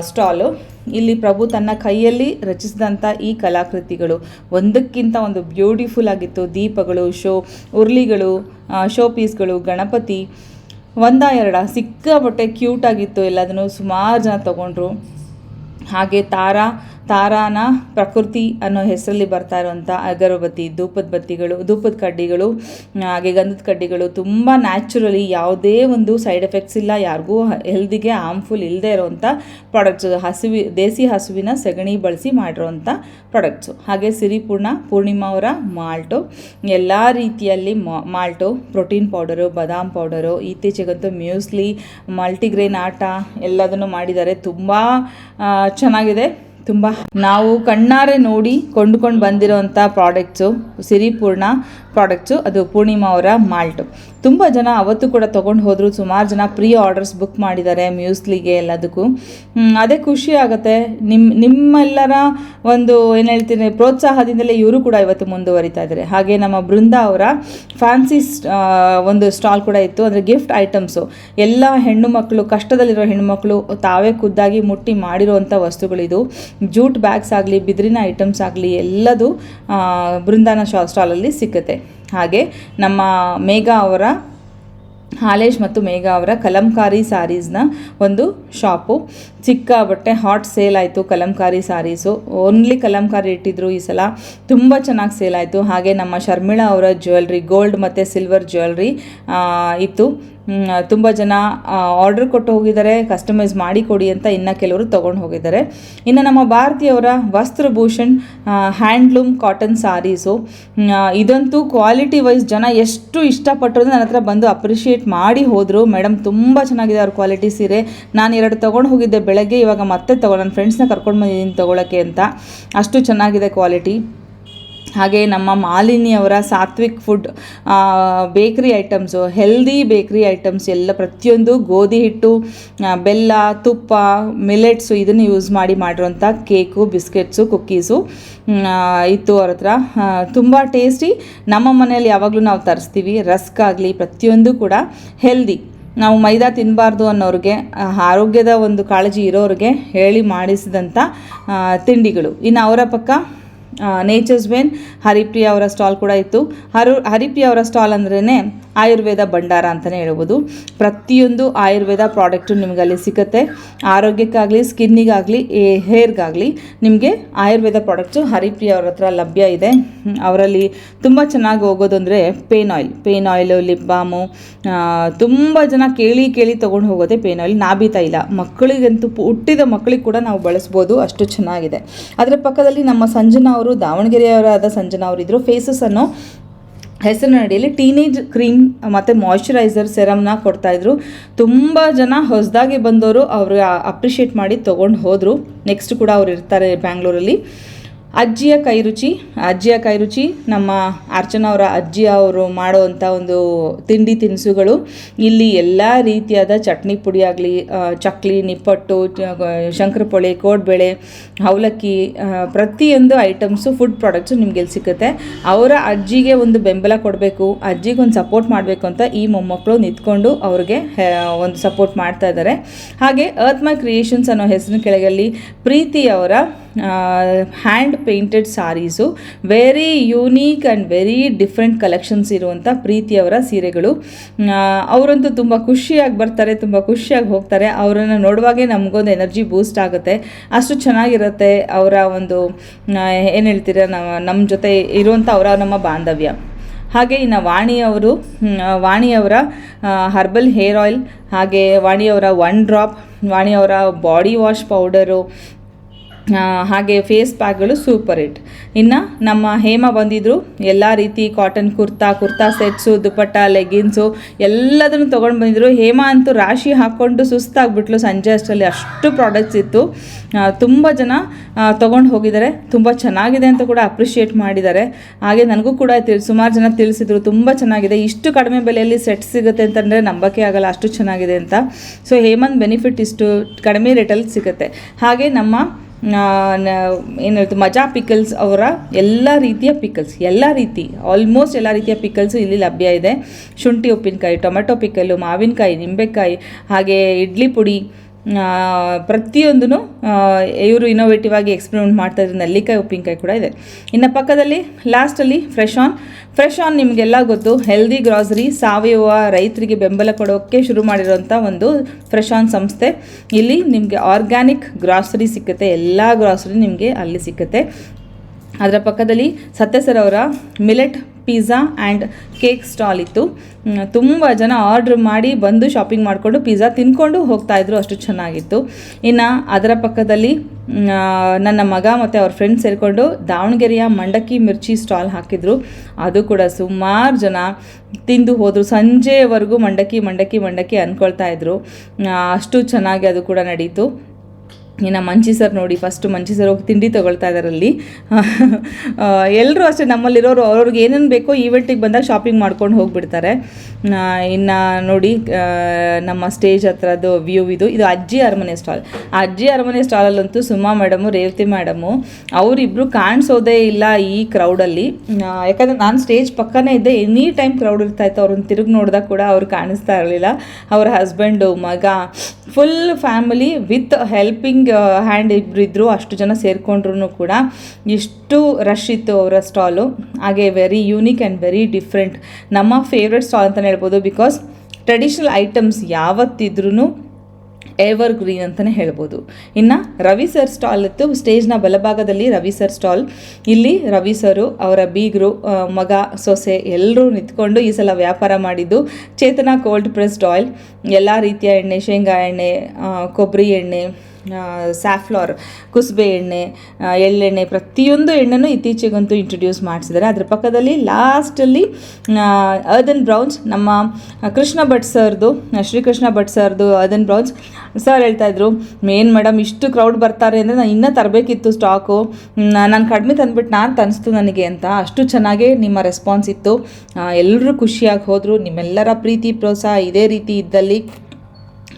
ಸ್ಟಾಲು ಇಲ್ಲಿ ಪ್ರಭು ತನ್ನ ಕೈಯಲ್ಲಿ ರಚಿಸಿದಂಥ ಈ ಕಲಾಕೃತಿಗಳು. ಒಂದಕ್ಕಿಂತ ಒಂದು ಬ್ಯೂಟಿಫುಲ್ ಆಗಿತ್ತು. ದೀಪಗಳು, ಶೋ, ಉರ್ಲಿಗಳು ಶೋ ಪೀಸ್ಗಳು ಗಣಪತಿ. ಒಂದ, ಎರಡ. ಕ್ಯೂಟ್ ಆಗಿತ್ತು. ಎಲ್ಲದನ್ನು ಸುಮಾರು ಜನ ತಗೊಂಡ್ರು. ಹಾಗೆ ತಾರಾ ತಾರಾನ ಪ್ರಕೃತಿ ಅನ್ನೋ ಹೆಸರಲ್ಲಿ ಬರ್ತಾ ಇರುವಂಥ ಅಗರಬತ್ತಿ, ಧೂಪದ ಬತ್ತಿಗಳು, ಧೂಪದ ಕಡ್ಡಿಗಳು ಹಾಗೆ ಗಂಧದ ಕಡ್ಡಿಗಳು ತುಂಬ ನ್ಯಾಚುರಲಿ ಯಾವುದೇ ಒಂದು ಸೈಡ್ ಎಫೆಕ್ಟ್ಸ್ ಇಲ್ಲ, ಯಾರಿಗೂ ಹೆಲ್ದಿಗೆ ಹಾರ್ಮ್ಫುಲ್ ಇಲ್ಲದೆ ಇರೋವಂಥ ಪ್ರಾಡಕ್ಟ್ಸ್ ಹಸುವಿ, ದೇಸಿ ಹಸುವಿನ ಸಗಣಿ ಬಳಸಿ ಮಾಡಿರೋವಂಥ ಪ್ರಾಡಕ್ಟ್ಸು ಹಾಗೆ ಸಿರಿಪೂರ್ಣ ಪೂರ್ಣಿಮಾ ಅವರ ಮಾಲ್ಟು ಎಲ್ಲ ರೀತಿಯಲ್ಲಿ ಮಾಲ್ಟು ಪ್ರೋಟೀನ್ ಪೌಡರು ಬಾದಾಮ್ ಪೌಡರು ಇತ್ತೀಚೆಗಂತೂ ಮ್ಯೂಸ್ಲಿ ಮಲ್ಟಿಗ್ರೇನ್ ಆಟ, ಎಲ್ಲದನ್ನು ಮಾಡಿದ್ದಾರೆ. ತುಂಬ ಚೆನ್ನಾಗಿದೆ. ತುಂಬ ನಾವು ಕಣ್ಣಾರೆ ನೋಡಿ ಕೊಂಡುಕೊಂಡು ಬಂದಿರೋವಂಥ ಪ್ರಾಡಕ್ಟ್ಸು ಸಿರಿಪೂರ್ಣ ಪ್ರಾಡಕ್ಟ್ಸು ಅದು ಪೂರ್ಣಿಮಾ ಅವರ ಮಾಲ್ಟು ತುಂಬ ಜನ ಅವತ್ತು ಕೂಡ ತೊಗೊಂಡು ಹೋದರು, ಸುಮಾರು ಜನ ಪ್ರೀ ಆರ್ಡರ್ಸ್ ಬುಕ್ ಮಾಡಿದ್ದಾರೆ ಮ್ಯೂಸ್ಲಿಗೆ ಎಲ್ಲದಕ್ಕೂ. ಅದೇ ಖುಷಿ ಆಗುತ್ತೆ. ನಿಮ್ಮ ನಿಮ್ಮೆಲ್ಲರ ಒಂದು ಏನು ಹೇಳ್ತೀನಿ, ಪ್ರೋತ್ಸಾಹದಿಂದಲೇ ಇವರು ಕೂಡ ಇವತ್ತು ಮುಂದುವರಿತಾ ಇದ್ದಾರೆ ಹಾಗೆ ನಮ್ಮ ಬೃಂದ ಅವರ ಫ್ಯಾನ್ಸಿ ಒಂದು ಸ್ಟಾಲ್ ಕೂಡ ಇತ್ತು. ಅಂದರೆ ಗಿಫ್ಟ್ ಐಟಮ್ಸು ಎಲ್ಲ ಹೆಣ್ಣು ಮಕ್ಕಳು, ಕಷ್ಟದಲ್ಲಿರೋ ಹೆಣ್ಣು ಮಕ್ಕಳು ತಾವೇ ಖುದ್ದಾಗಿ ಮುಟ್ಟಿ ಮಾಡಿರುವಂಥ ವಸ್ತುಗಳಿದು. ಜೂಟ್ ಬ್ಯಾಗ್ಸ್ ಆಗಲಿ, ಬಿದಿರಿನ ಐಟಮ್ಸ್ ಆಗಲಿ, ಎಲ್ಲದು ಬೃಂದಾನ ಶಾ ಸ್ಟಾಲಲ್ಲಿ ಸಿಕ್ಕುತ್ತೆ. ಹಾಗೆ ನಮ್ಮ ಮೇಘಾ ಅವರ, ಹಾಲೇಶ್ ಮತ್ತು ಮೇಘ ಅವರ ಕಲಂಕಾರಿ ಸ್ಯಾರೀಸ್ನ ಒಂದು ಶಾಪು ಸಿಕ್ಕಾಬಟ್ಟೆ ಹಾಟ್ ಸೇಲ್ ಆಯಿತು ಕಲಂಕಾರಿ ಸ್ಯಾರೀಸು ಓನ್ಲಿ ಕಲಂಕಾರಿ ಇಟ್ಟಿದ್ರು ಈ ಸಲ. ತುಂಬ ಚೆನ್ನಾಗಿ ಸೇಲ್ ಆಯಿತು. ಹಾಗೆ ನಮ್ಮ ಶರ್ಮಿಳಾ ಅವರ ಜ್ಯುವೆಲ್ರಿ ಗೋಲ್ಡ್ ಮತ್ತು ಸಿಲ್ವರ್ ಜ್ಯುವೆಲ್ರಿ ಇತ್ತು. ತುಂಬ ಜನ ಆರ್ಡರ್ ಕೊಟ್ಟು ಹೋಗಿದ್ದಾರೆ ಕಸ್ಟಮೈಸ್ ಮಾಡಿ ಕೊಡಿ ಅಂತ ಇನ್ನು ಕೆಲವರು ತೊಗೊಂಡು ಹೋಗಿದ್ದಾರೆ. ಇನ್ನು ನಮ್ಮ ಭಾರತೀಯವರ ವಸ್ತ್ರಭೂಷಣ್ ಹ್ಯಾಂಡ್ಲೂಮ್ ಕಾಟನ್ ಸಾರೀಸು ಇದಂತೂ ಕ್ವಾಲಿಟಿ ವೈಸ್ ಜನ ಎಷ್ಟು ಇಷ್ಟಪಟ್ಟರು ನನ್ನ ಹತ್ರ ಬಂದು ಅಪ್ರಿಷಿಯೇಟ್ ಮಾಡಿ ಹೋದರು. ಮೇಡಮ್ ತುಂಬ ಚೆನ್ನಾಗಿದೆ ಅವ್ರ ಕ್ವಾಲಿಟಿ ಸೀರೆ. ನಾನು ಎರಡು ತೊಗೊಂಡು ಹೋಗಿದ್ದೆ ಬೆಳಗ್ಗೆ, ಇವಾಗ ಮತ್ತೆ ತೊಗೊಂಡು ನನ್ನ ಫ್ರೆಂಡ್ಸ್ನ ಕರ್ಕೊಂಡು ಬಂದಿದ್ದೀನಿ ತೊಗೊಳಕ್ಕೆ ಅಂತ. ಅಷ್ಟು ಚೆನ್ನಾಗಿದೆ ಕ್ವಾಲಿಟಿ ಹಾಗೆ ನಮ್ಮ ಮಾಲಿನಿ ಅವರ Satvik food bakery items healthy bakery items ಎಲ್ಲ ಪ್ರತಿಯೊಂದು ಗೋಧಿ ಹಿಟ್ಟು ಬೆಲ್ಲ, ತುಪ್ಪ ಮಿಲೆಟ್ಸು ಇದನ್ನು ಯೂಸ್ ಮಾಡಿ ಮಾಡಿರೋಂಥ ಕೇಕು ಬಿಸ್ಕೆಟ್ಸು ಕುಕ್ಕೀಸು ಇತ್ತು ಅವ್ರ ಹತ್ರ. ತುಂಬ ಟೇಸ್ಟಿ ನಮ್ಮ ಮನೆಯಲ್ಲಿ ಯಾವಾಗಲೂ ನಾವು ತರಿಸ್ತೀವಿ. ರಸ್ಕ್ ಆಗಲಿ, ಪ್ರತಿಯೊಂದು ಕೂಡ ಹೆಲ್ದಿ ನಾವು ಮೈದಾ ತಿನ್ನಬಾರ್ದು ಅನ್ನೋರಿಗೆ ಆರೋಗ್ಯದ ಒಂದು ಕಾಳಜಿ ಇರೋರಿಗೆ ಹೇಳಿ ಮಾಡಿಸಿದಂಥ ತಿಂಡಿಗಳು. ಇನ್ನು ಅವರ ಪಕ್ಕ ನೇಚರ್ಸ್ ವೆನ್ ಹರಿಪ್ರಿಯ ಅವರ ಸ್ಟಾಲ್ ಕೂಡ ಇತ್ತು. ಹರು, ಹರಿಪ್ರಿಯ ಅವರ ಸ್ಟಾಲ್ ಅಂದ್ರೇ ಆಯುರ್ವೇದ ಭಂಡಾರ ಅಂತಲೇ ಹೇಳ್ಬೋದು. ಪ್ರತಿಯೊಂದು ಆಯುರ್ವೇದ ಪ್ರಾಡಕ್ಟು ನಿಮಗೆ ಅಲ್ಲಿ ಸಿಗುತ್ತೆ. ಆರೋಗ್ಯಕ್ಕಾಗಲಿ ಸ್ಕಿನ್ನಿಗಾಗಲಿ ಹೇರ್ಗಾಗಲಿ ನಿಮಗೆ ಆಯುರ್ವೇದ ಪ್ರಾಡಕ್ಟ್ಸು ಹರಿಪ್ರಿಯ ಅವ್ರ ಹತ್ರ ಲಭ್ಯ ಇದೆ. ಅವರಲ್ಲಿ ತುಂಬ ಚೆನ್ನಾಗಿ ಹೋಗೋದು ಅಂದರೆ pain oil pain oil lip balm ತುಂಬ ಜನ ಕೇಳಿ ಕೇಳಿ ತೊಗೊಂಡು ಹೋಗೋದೇ ಪೇನ್ ಆಯಿಲ್ ನಾಭಿ ತೈಲ. ಮಕ್ಕಳಿಗಂತೂ ಹುಟ್ಟಿದ ಮಕ್ಕಳಿಗೆ ಕೂಡ ನಾವು ಬಳಸ್ಬೋದು, ಅಷ್ಟು ಚೆನ್ನಾಗಿದೆ. ಅದರ ಪಕ್ಕದಲ್ಲಿ ನಮ್ಮ ಸಂಜನಾ ಅವರು ದಾವಣಗೆರೆಯವರಾದ ಸಂಜನಾ ಅವರು ಇದ್ರು ಫೇಸಸ್ ಅನ್ನೋ ಹೆಸರಿನ ಅಡಿಯಲ್ಲಿ ಟೀನೇಜ್ ಕ್ರೀಮ್ ಮತ್ತು ಮಾಯ್ಶ್ಚರೈಸರ್ ಸೆರಮ್ನ ಕೊಡ್ತಾಯಿದ್ರು ತುಂಬ ಜನ ಹೊಸದಾಗಿ ಬಂದವರು, ಅವರು ಅಪ್ರಿಷಿಯೇಟ್ ಮಾಡಿ ತೊಗೊಂಡು ಹೋದರು. ನೆಕ್ಸ್ಟ್ ಕೂಡ ಅವ್ರು ಇರ್ತಾರೆ ಬ್ಯಾಂಗ್ಳೂರಲ್ಲಿ ಅಜ್ಜಿಯ ಕೈರುಚಿ ಅಜ್ಜಿಯ ಕೈರುಚಿ ನಮ್ಮ ಅರ್ಚನಾ ಅವರ ಅಜ್ಜಿ ಅವರು ಮಾಡುವಂಥ ಒಂದು ತಿಂಡಿ ತಿನಿಸುಗಳು. ಇಲ್ಲಿ ಎಲ್ಲ ರೀತಿಯಾದ ಚಟ್ನಿ ಪುಡಿ ಆಗಲಿ ಚಕ್ಲಿ, ನಿಪ್ಪಟ್ಟು ಶಂಕರಪೊಳೆ, ಕೋಡ್ಬೇಳೆ, ಅವಲಕ್ಕಿ ಪ್ರತಿಯೊಂದು ಐಟಮ್ಸು ಫುಡ್ ಪ್ರಾಡಕ್ಟ್ಸು ನಿಮ್ಗೆ ಇಲ್ಲಿ ಸಿಗುತ್ತೆ. ಅವರ ಅಜ್ಜಿಗೆ ಒಂದು ಬೆಂಬಲ ಕೊಡಬೇಕು, ಅಜ್ಜಿಗೆ ಒಂದು ಸಪೋರ್ಟ್ ಮಾಡಬೇಕು ಅಂತ ಈ ಮೊಮ್ಮಕ್ಕಳು ನಿಂತ್ಕೊಂಡು ಅವ್ರಿಗೆ ಒಂದು ಸಪೋರ್ಟ್ ಮಾಡ್ತಾ ಇದ್ದಾರೆ. ಹಾಗೆ ಅರ್ತ್ ಮೈ ಕ್ರಿಯೇಷನ್ಸ್ ಅನ್ನೋ ಹೆಸರಿನ ಕೆಳಗಲ್ಲಿ ಪ್ರೀತಿ ಅವರ hand painted saris very unique and very different collections ಇರುವಂಥ ಪ್ರೀತಿಯವರ ಸೀರೆಗಳು. ಅವರಂತೂ ತುಂಬ ಖುಷಿಯಾಗಿ ಬರ್ತಾರೆ, ತುಂಬ ಖುಷಿಯಾಗಿ ಹೋಗ್ತಾರೆ. ಅವರನ್ನು ನೋಡುವಾಗೆ ನಮಗೊಂದು ಎನರ್ಜಿ ಬೂಸ್ಟ್ ಆಗುತ್ತೆ. ಅಷ್ಟು ಚೆನ್ನಾಗಿರುತ್ತೆ ಅವರ ಒಂದು ಏನು ಹೇಳ್ತೀರ ನಾವು ನಮ್ಮ ಜೊತೆ ಇರುವಂಥ ಅವರ, ನಮ್ಮ ಬಾಂಧವ್ಯ. ಹಾಗೆ ಇನ್ನು ವಾಣಿಯವರು ವಾಣಿಯವರ ಹರ್ಬಲ್ ಹೇರ್ ಆಯಿಲ್ ಹಾಗೆ ವಾಣಿಯವರ ಒನ್ ಡ್ರಾಪ್ ವಾಣಿಯವರ ಬಾಡಿ ವಾಶ್ ಪೌಡರು ಹಾಗೆ ಫೇಸ್ ಪ್ಯಾಕ್ಗಳು ಸೂಪರ್ ಹಿಟ್ ಇನ್ನು ನಮ್ಮ ಹೇಮ ಬಂದಿದ್ರು, ಎಲ್ಲ ರೀತಿ cotton kurta kurta sets dupatta leggings ಎಲ್ಲದನ್ನು ತೊಗೊಂಡು ಬಂದಿದ್ರು. ಹೇಮ ಅಂತೂ ರಾಶಿ ಹಾಕ್ಕೊಂಡು ಸುಸ್ತಾಗ್ಬಿಟ್ಲು ಸಂಜೆ ಅಷ್ಟರಲ್ಲಿ. ಅಷ್ಟು ಪ್ರಾಡಕ್ಟ್ಸ್ ಇತ್ತು. ತುಂಬ ಜನ ತೊಗೊಂಡು ಹೋಗಿದ್ದಾರೆ. ತುಂಬ ಚೆನ್ನಾಗಿದೆ ಅಂತ ಕೂಡ ಅಪ್ರಿಷಿಯೇಟ್ ಮಾಡಿದ್ದಾರೆ. ಹಾಗೆ ನನಗೂ ಕೂಡ ತಿಳಿ, ಸುಮಾರು ಜನ ತಿಳಿಸಿದ್ರು, ತುಂಬ ಚೆನ್ನಾಗಿದೆ. ಇಷ್ಟು ಕಡಿಮೆ ಬೆಲೆಯಲ್ಲಿ ಸೆಟ್ ಸಿಗುತ್ತೆ ಅಂತಂದರೆ ನಂಬಕ್ಕೆ ಆಗಲ್ಲ, ಅಷ್ಟು ಚೆನ್ನಾಗಿದೆ ಅಂತ. ಸೊ ಹೇಮಂತ್ ಬೆನಿಫಿಟ್ ಇಷ್ಟು ಕಡಿಮೆ ರೇಟಲ್ಲಿ ಸಿಗುತ್ತೆ. ಹಾಗೆ ನಮ್ಮ ಏನು ಹೇಳ್ತು ಮಜಾ ಪಿಕಲ್ಸ್ ಅವರ ಎಲ್ಲ ರೀತಿಯ ಪಿಕಲ್ಸ್, ಎಲ್ಲ ರೀತಿ ಆಲ್ಮೋಸ್ಟ್ ಎಲ್ಲ ರೀತಿಯ ಪಿಕಲ್ಸು ಇಲ್ಲಿ ಲಭ್ಯ ಇದೆ. ಶುಂಠಿ ಉಪ್ಪಿನಕಾಯಿ, ಟೊಮೆಟೊ ಪಿಕಲ್ಲು, ಮಾವಿನಕಾಯಿ, ನಿಂಬೆಕಾಯಿ, ಹಾಗೆ ಇಡ್ಲಿ ಪುಡಿ ಪ್ರತಿಯೊಂದೂ ಇವರು ಇನೋವೇಟಿವ್ ಆಗಿ ಎಕ್ಸ್ಪೆರಿಮೆಂಟ್ ಮಾಡ್ತಾ ಇದ್ದಾರೆ ನಲ್ಲಿಕಾಯಿ ಉಪ್ಪಿನಕಾಯಿ ಕೂಡ ಇದೆ. ಇನ್ನು ಪಕ್ಕದಲ್ಲಿ ಲಾಸ್ಟಲ್ಲಿ ಫ್ರೆಶ್ ಆನ್ ಫ್ರೆಶ್ ಆನ್ ನಿಮಗೆಲ್ಲ ಗೊತ್ತು ಹೆಲ್ದಿ ಗ್ರಾಸರಿ ಸಾವಯವ ರೈತರಿಗೆ ಬೆಂಬಲ ಕೊಡೋಕ್ಕೆ ಶುರು ಮಾಡಿರೋಂಥ ಒಂದು ಫ್ರೆಶ್ ಆನ್ ಸಂಸ್ಥೆ. ಇಲ್ಲಿ ನಿಮಗೆ ಆರ್ಗ್ಯಾನಿಕ್ ಗ್ರಾಸರಿ ಸಿಕ್ಕುತ್ತೆ, ಎಲ್ಲ ಗ್ರಾಸರಿ ನಿಮಗೆ ಅಲ್ಲಿ ಸಿಕ್ಕುತ್ತೆ. ಅದರ ಪಕ್ಕದಲ್ಲಿ ಸತ್ಯ ಸರ್ ಅವರ millet pizza and cake stall ಇತ್ತು. ತುಂಬ ಜನ ಆರ್ಡ್ರ್ ಮಾಡಿ ಬಂದು ಶಾಪಿಂಗ್ ಮಾಡಿಕೊಂಡು ಪಿಜ್ಜಾ ತಿನ್ಕೊಂಡು ಹೋಗ್ತಾಯಿದ್ರು ಅಷ್ಟು ಚೆನ್ನಾಗಿತ್ತು. ಇನ್ನು ಅದರ ಪಕ್ಕದಲ್ಲಿ ನನ್ನ ಮಗ ಮತ್ತು ಅವ್ರ ಫ್ರೆಂಡ್ಸ್ ಸೇರಿಕೊಂಡು ದಾವಣಗೆರೆಯ ಮಂಡಕ್ಕಿ ಮಿರ್ಚಿ ಸ್ಟಾಲ್ ಹಾಕಿದ್ರು. ಅದು ಕೂಡ ಸುಮಾರು ಜನ ತಿಂದು ಹೋದರು. ಸಂಜೆವರೆಗೂ ಮಂಡಕ್ಕಿ ಮಂಡಕ್ಕಿ ಮಂಡಕ್ಕಿ ಅಂದ್ಕೊಳ್ತಾ ಇದ್ರು. ಅಷ್ಟು ಚೆನ್ನಾಗಿ ಅದು ಕೂಡ ನಡೀತು. ಇನ್ನು ಮಂಚಿ ಸರ್ ನೋಡಿ ಫಸ್ಟು ಮಂಚಿ ಸರ್ ಹೋಗಿ ತಿಂಡಿ ತೊಗೊಳ್ತಾ ಇದ್ದಾರೆ ಅಲ್ಲಿ ಎಲ್ಲರೂ ಅಷ್ಟೇ ನಮ್ಮಲ್ಲಿರೋರು ಅವ್ರಿಗೆ ಏನೇನು ಬೇಕೋ ಈವೆಂಟಿಗೆ ಬಂದಾಗ ಶಾಪಿಂಗ್ ಮಾಡ್ಕೊಂಡು ಹೋಗಿಬಿಡ್ತಾರೆ. ಇನ್ನು ನೋಡಿ ನಮ್ಮ ಸ್ಟೇಜ್ ಹತ್ರದ್ದು ವ್ಯೂ ಇದು. ಇದು ಅಜ್ಜಿ ಅರಮನೆ ಸ್ಟಾಲ್ ಅಜ್ಜಿ ಅರಮನೆ ಸ್ಟಾಲಲ್ಲಂತೂ ಸುಮಾ ಮೇಡಮು, ರೇವತಿ ಮೇಡಮು ಅವರಿಬ್ಬರು ಕಾಣಿಸೋದೇ ಇಲ್ಲ ಈ ಕ್ರೌಡಲ್ಲಿ ಯಾಕಂದರೆ ನಾನು ಸ್ಟೇಜ್ ಪಕ್ಕನೇ ಇದ್ದೆ, ಎನಿ ಟೈಮ್ ಕ್ರೌಡ್ ಇರ್ತಾ ಇತ್ತು, ಅವ್ರನ್ನ ತಿರುಗಿ ನೋಡಿದಾಗ ಕೂಡ ಅವ್ರು ಕಾಣಿಸ್ತಾ ಇರಲಿಲ್ಲ. ಅವ್ರ ಹಸ್ಬೆಂಡು ಮಗ full family with helping hand ಇಬ್ಬರು ಇದ್ದರು ಅಷ್ಟು ಜನ ಸೇರಿಕೊಂಡ್ರು ಕೂಡ ಇಷ್ಟು ರಶ್ ಇತ್ತು ಅವರ ಸ್ಟಾಲು ಹಾಗೆ very unique and very different ನಮ್ಮ ಫೇವ್ರೆಟ್ ಸ್ಟಾಲ್ ಅಂತಲೇ ಹೇಳ್ಬೋದು ಬಿಕಾಸ್ ಟ್ರೆಡಿಷ್ನಲ್ ಐಟಮ್ಸ್ ಯಾವತ್ತಿದ್ರೂ ಎವರ್ ಗ್ರೀನ್ ಅಂತಲೇ ಹೇಳ್ಬೋದು. ಇನ್ನು ರವಿ ಸರ್ ಸ್ಟಾಲ್ ಇತ್ತು. ಸ್ಟೇಜ್ನ ಬಲಭಾಗದಲ್ಲಿ ರವಿ ಸರ್ ಸ್ಟಾಲ್ ಇಲ್ಲಿ ರವಿ ಸರು ಅವರ ಬೀಗರು ಮಗ, ಸೊಸೆ ಎಲ್ಲರೂ ನಿಂತ್ಕೊಂಡು ಈ ಸಲ ವ್ಯಾಪಾರ ಮಾಡಿದ್ದು ಚೇತನ ಕೋಲ್ಡ್ ಪ್ರೆಸ್ಡ್ ಆಯಿಲ್ ಎಲ್ಲ ರೀತಿಯ ಎಣ್ಣೆ, ಶೇಂಗಾ ಎಣ್ಣೆ ಕೊಬ್ಬರಿ ಎಣ್ಣೆ ಸ್ಯಾಫ್ಲಾರ್ ಕುಸುಬೆ ಎಣ್ಣೆ ಎಳ್ಳೆಣ್ಣೆ, ಪ್ರತಿಯೊಂದು ಎಣ್ಣೆನೂ ಇತ್ತೀಚೆಗಂತೂ ಇಂಟ್ರೊಡ್ಯೂಸ್ ಮಾಡಿಸಿದ್ದಾರೆ. ಅದ್ರ ಪಕ್ಕದಲ್ಲಿ ಲಾಸ್ಟಲ್ಲಿ ಅರ್ದನ್ ಬ್ರೌನ್ಸ್ ನಮ್ಮ ಕೃಷ್ಣ ಭಟ್ ಸರ್ದು ಶ್ರೀಕೃಷ್ಣ ಭಟ್ ಸರ್ದು ಅರ್ದನ್ ಬ್ರೌನ್ಸ್ ಸರ್ ಹೇಳ್ತಾಯಿದ್ರು ಮೇನ್ ಮೇಡಮ್ ಇಷ್ಟು ಕ್ರೌಡ್ ಬರ್ತಾರೆ ಅಂದರೆ ನಾನು ಇನ್ನೂ ತರಬೇಕಿತ್ತು ಸ್ಟಾಕು ನಾನು ಕಡಿಮೆ ತಂದ್ಬಿಟ್ಟು ನಾನು ತನಿಸ್ತು ನನಗೆ ಅಂತ. ಅಷ್ಟು ಚೆನ್ನಾಗೇ ನಿಮ್ಮ ರೆಸ್ಪಾನ್ಸ್ ಇತ್ತು. ಎಲ್ಲರೂ ಖುಷಿಯಾಗಿ ಹೋದರು. ನಿಮ್ಮೆಲ್ಲರ ಪ್ರೀತಿ ಪ್ರೋತ್ಸಾಹ ಇದೇ ರೀತಿ ಇದ್ದಲ್ಲಿ.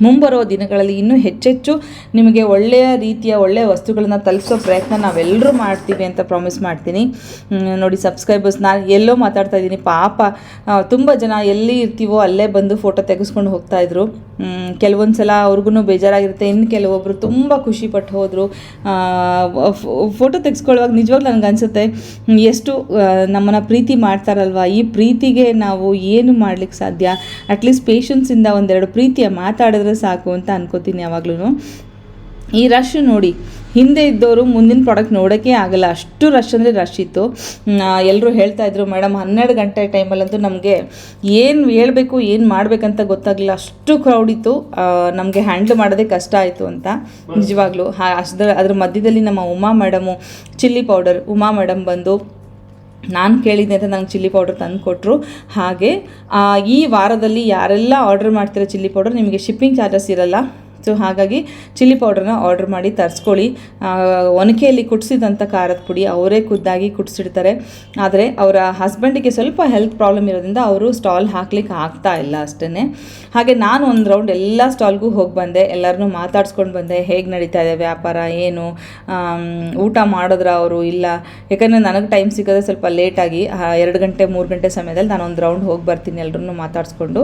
ಮುಂಬರೋ ದಿನಗಳಲ್ಲಿ ಇನ್ನೂ ಹೆಚ್ಚೆಚ್ಚು ನಿಮಗೆ ಒಳ್ಳೆಯ ರೀತಿಯ ಒಳ್ಳೆಯ ವಸ್ತುಗಳನ್ನು ತಲುಪಿಸೋ ಪ್ರಯತ್ನ ನಾವೆಲ್ಲರೂ ಮಾಡ್ತೀವಿ ಅಂತ ಪ್ರಾಮಿಸ್ ಮಾಡ್ತೀನಿ. ನೋಡಿ ಸಬ್ಸ್ಕ್ರೈಬರ್ಸ್ ನಾನು ಎಲ್ಲೋ ಮಾತಾಡ್ತಾ ಇದ್ದೀನಿ. ಪಾಪ ತುಂಬ ಜನ ಎಲ್ಲಿ ಇರ್ತೀವೋ ಅಲ್ಲೇ ಬಂದು ಫೋಟೋ ತೆಗೆಸ್ಕೊಂಡು ಹೋಗ್ತಾಯಿದ್ರು ಕೆಲವೊಂದು ಸಲ ಅವ್ರಿಗೂ ಬೇಜಾರಾಗಿರುತ್ತೆ. ಇನ್ನು ಕೆಲವೊಬ್ಬರು ತುಂಬ ಖುಷಿಪಟ್ಟು ಹೋದರು. ಫೋಟೋ ತೆಗೆಸ್ಕೊಳ್ಳುವಾಗ ನಿಜವಾಗ್ಲೂ ಅನಿಸುತ್ತೆ ಎಷ್ಟು ನಮ್ಮನ್ನು ಪ್ರೀತಿ ಮಾಡ್ತಾರಲ್ವ? ಈ ಪ್ರೀತಿಗೆ ನಾವು ಏನು ಮಾಡ್ಲಿಕ್ಕೆ ಸಾಧ್ಯ? ಅಟ್ಲೀಸ್ಟ್ ಪೇಷನ್ಸಿಂದ ಒಂದೆರಡು ಪ್ರೀತಿಯ ಮಾತಾಡಿದ್ರೆ ಸಾಕು ಅಂತ ಅನ್ಕೋತೀನಿ ಯಾವಾಗ್ಲೂ ಈ ರಶ್ ನೋಡಿ, ಹಿಂದೆ ಇದ್ದವರು ಮುಂದಿನ ಪ್ರಾಡಕ್ಟ್ ನೋಡೋಕ್ಕೆ ಆಗಲ್ಲ. ಅಷ್ಟು ರಶ್ ಅಂದರೆ ರಶ್ ಇತ್ತು. ಎಲ್ಲರೂ ಹೇಳ್ತಾ ಇದ್ರು ಮೇಡಮ್ ಹನ್ನೆರಡು ಗಂಟೆ ಟೈಮಲ್ಲಂತೂ ನಮಗೆ ಏನು ಹೇಳಬೇಕು, ಏನು ಮಾಡಬೇಕಂತ ಗೊತ್ತಾಗಲಿಲ್ಲ. ಅಷ್ಟು ಕ್ರೌಡ್ ಇತ್ತು. ನಮಗೆ ಹ್ಯಾಂಡ್ಲ್ ಮಾಡೋದೇ ಕಷ್ಟ ಆಯಿತು ಅಂತ ನಿಜವಾಗ್ಲೂ. ಅಷ್ಟ, ಅದ್ರ ಮಧ್ಯದಲ್ಲಿ ನಮ್ಮ Uma madam chilli powder Uma madam ಬಂದು ನಾನು ಕೇಳಿದ್ದೆ ಅಂತ ನಂಗೆ ಚಿಲ್ಲಿ ಪೌಡರ್ ತಂದು ಕೊಟ್ಟರು ಹಾಗೆ ಈ ವಾರದಲ್ಲಿ ಯಾರೆಲ್ಲ ಆರ್ಡರ್ ಮಾಡ್ತಿರೋ ಚಿಲ್ಲಿ ಪೌಡರ್ ನಿಮಗೆ ಶಿಪ್ಪಿಂಗ್ ಚಾರ್ಜಸ್ ಇರಲ್ಲ ಸೊ ಹಾಗಾಗಿ ಚಿಲ್ಲಿ ಪೌಡ್ರನ್ನ ಆರ್ಡರ್ ಮಾಡಿ ತರಿಸ್ಕೊಳ್ಳಿ. ಒನಕೆಯಲ್ಲಿ ಕುಟ್ಸಿದಂಥ ಖಾರದ ಪುಡಿ ಅವರೇ ಖುದ್ದಾಗಿ ಕುಟ್ಸಿಡ್ತಾರೆ. ಆದರೆ ಅವರ ಹಸ್ಬೆಂಡಿಗೆ ಸ್ವಲ್ಪ ಹೆಲ್ತ್ ಪ್ರಾಬ್ಲಮ್ ಇರೋದ್ರಿಂದ ಅವರು ಸ್ಟಾಲ್ ಹಾಕ್ಲಿಕ್ಕೆ ಆಗ್ತಾ ಇಲ್ಲ ಅಷ್ಟೇ ಹಾಗೆ ನಾನು ಒಂದು ರೌಂಡ್ ಎಲ್ಲ ಸ್ಟಾಲ್ಗೂ ಹೋಗಿ ಬಂದೆ. ಎಲ್ಲರನ್ನೂ ಮಾತಾಡ್ಸ್ಕೊಂಡು ಬಂದೆ. ಹೇಗೆ ನಡೀತಾ ಇದೆ ವ್ಯಾಪಾರ, ಏನು? ಊಟ ಮಾಡಿದ್ರ ಅವರು ಇಲ್ಲ? ಯಾಕಂದರೆ ನನಗೆ ಟೈಮ್ ಸಿಗೋದೇ ಸ್ವಲ್ಪ ಲೇಟಾಗಿ ಎರಡು ಗಂಟೆ, ಮೂರು ಗಂಟೆ ಸಮಯದಲ್ಲಿ ನಾನು ಒಂದು ರೌಂಡ್ ಹೋಗಿ ಬರ್ತೀನಿ ಎಲ್ಲರನ್ನೂ ಮಾತಾಡಿಸ್ಕೊಂಡು.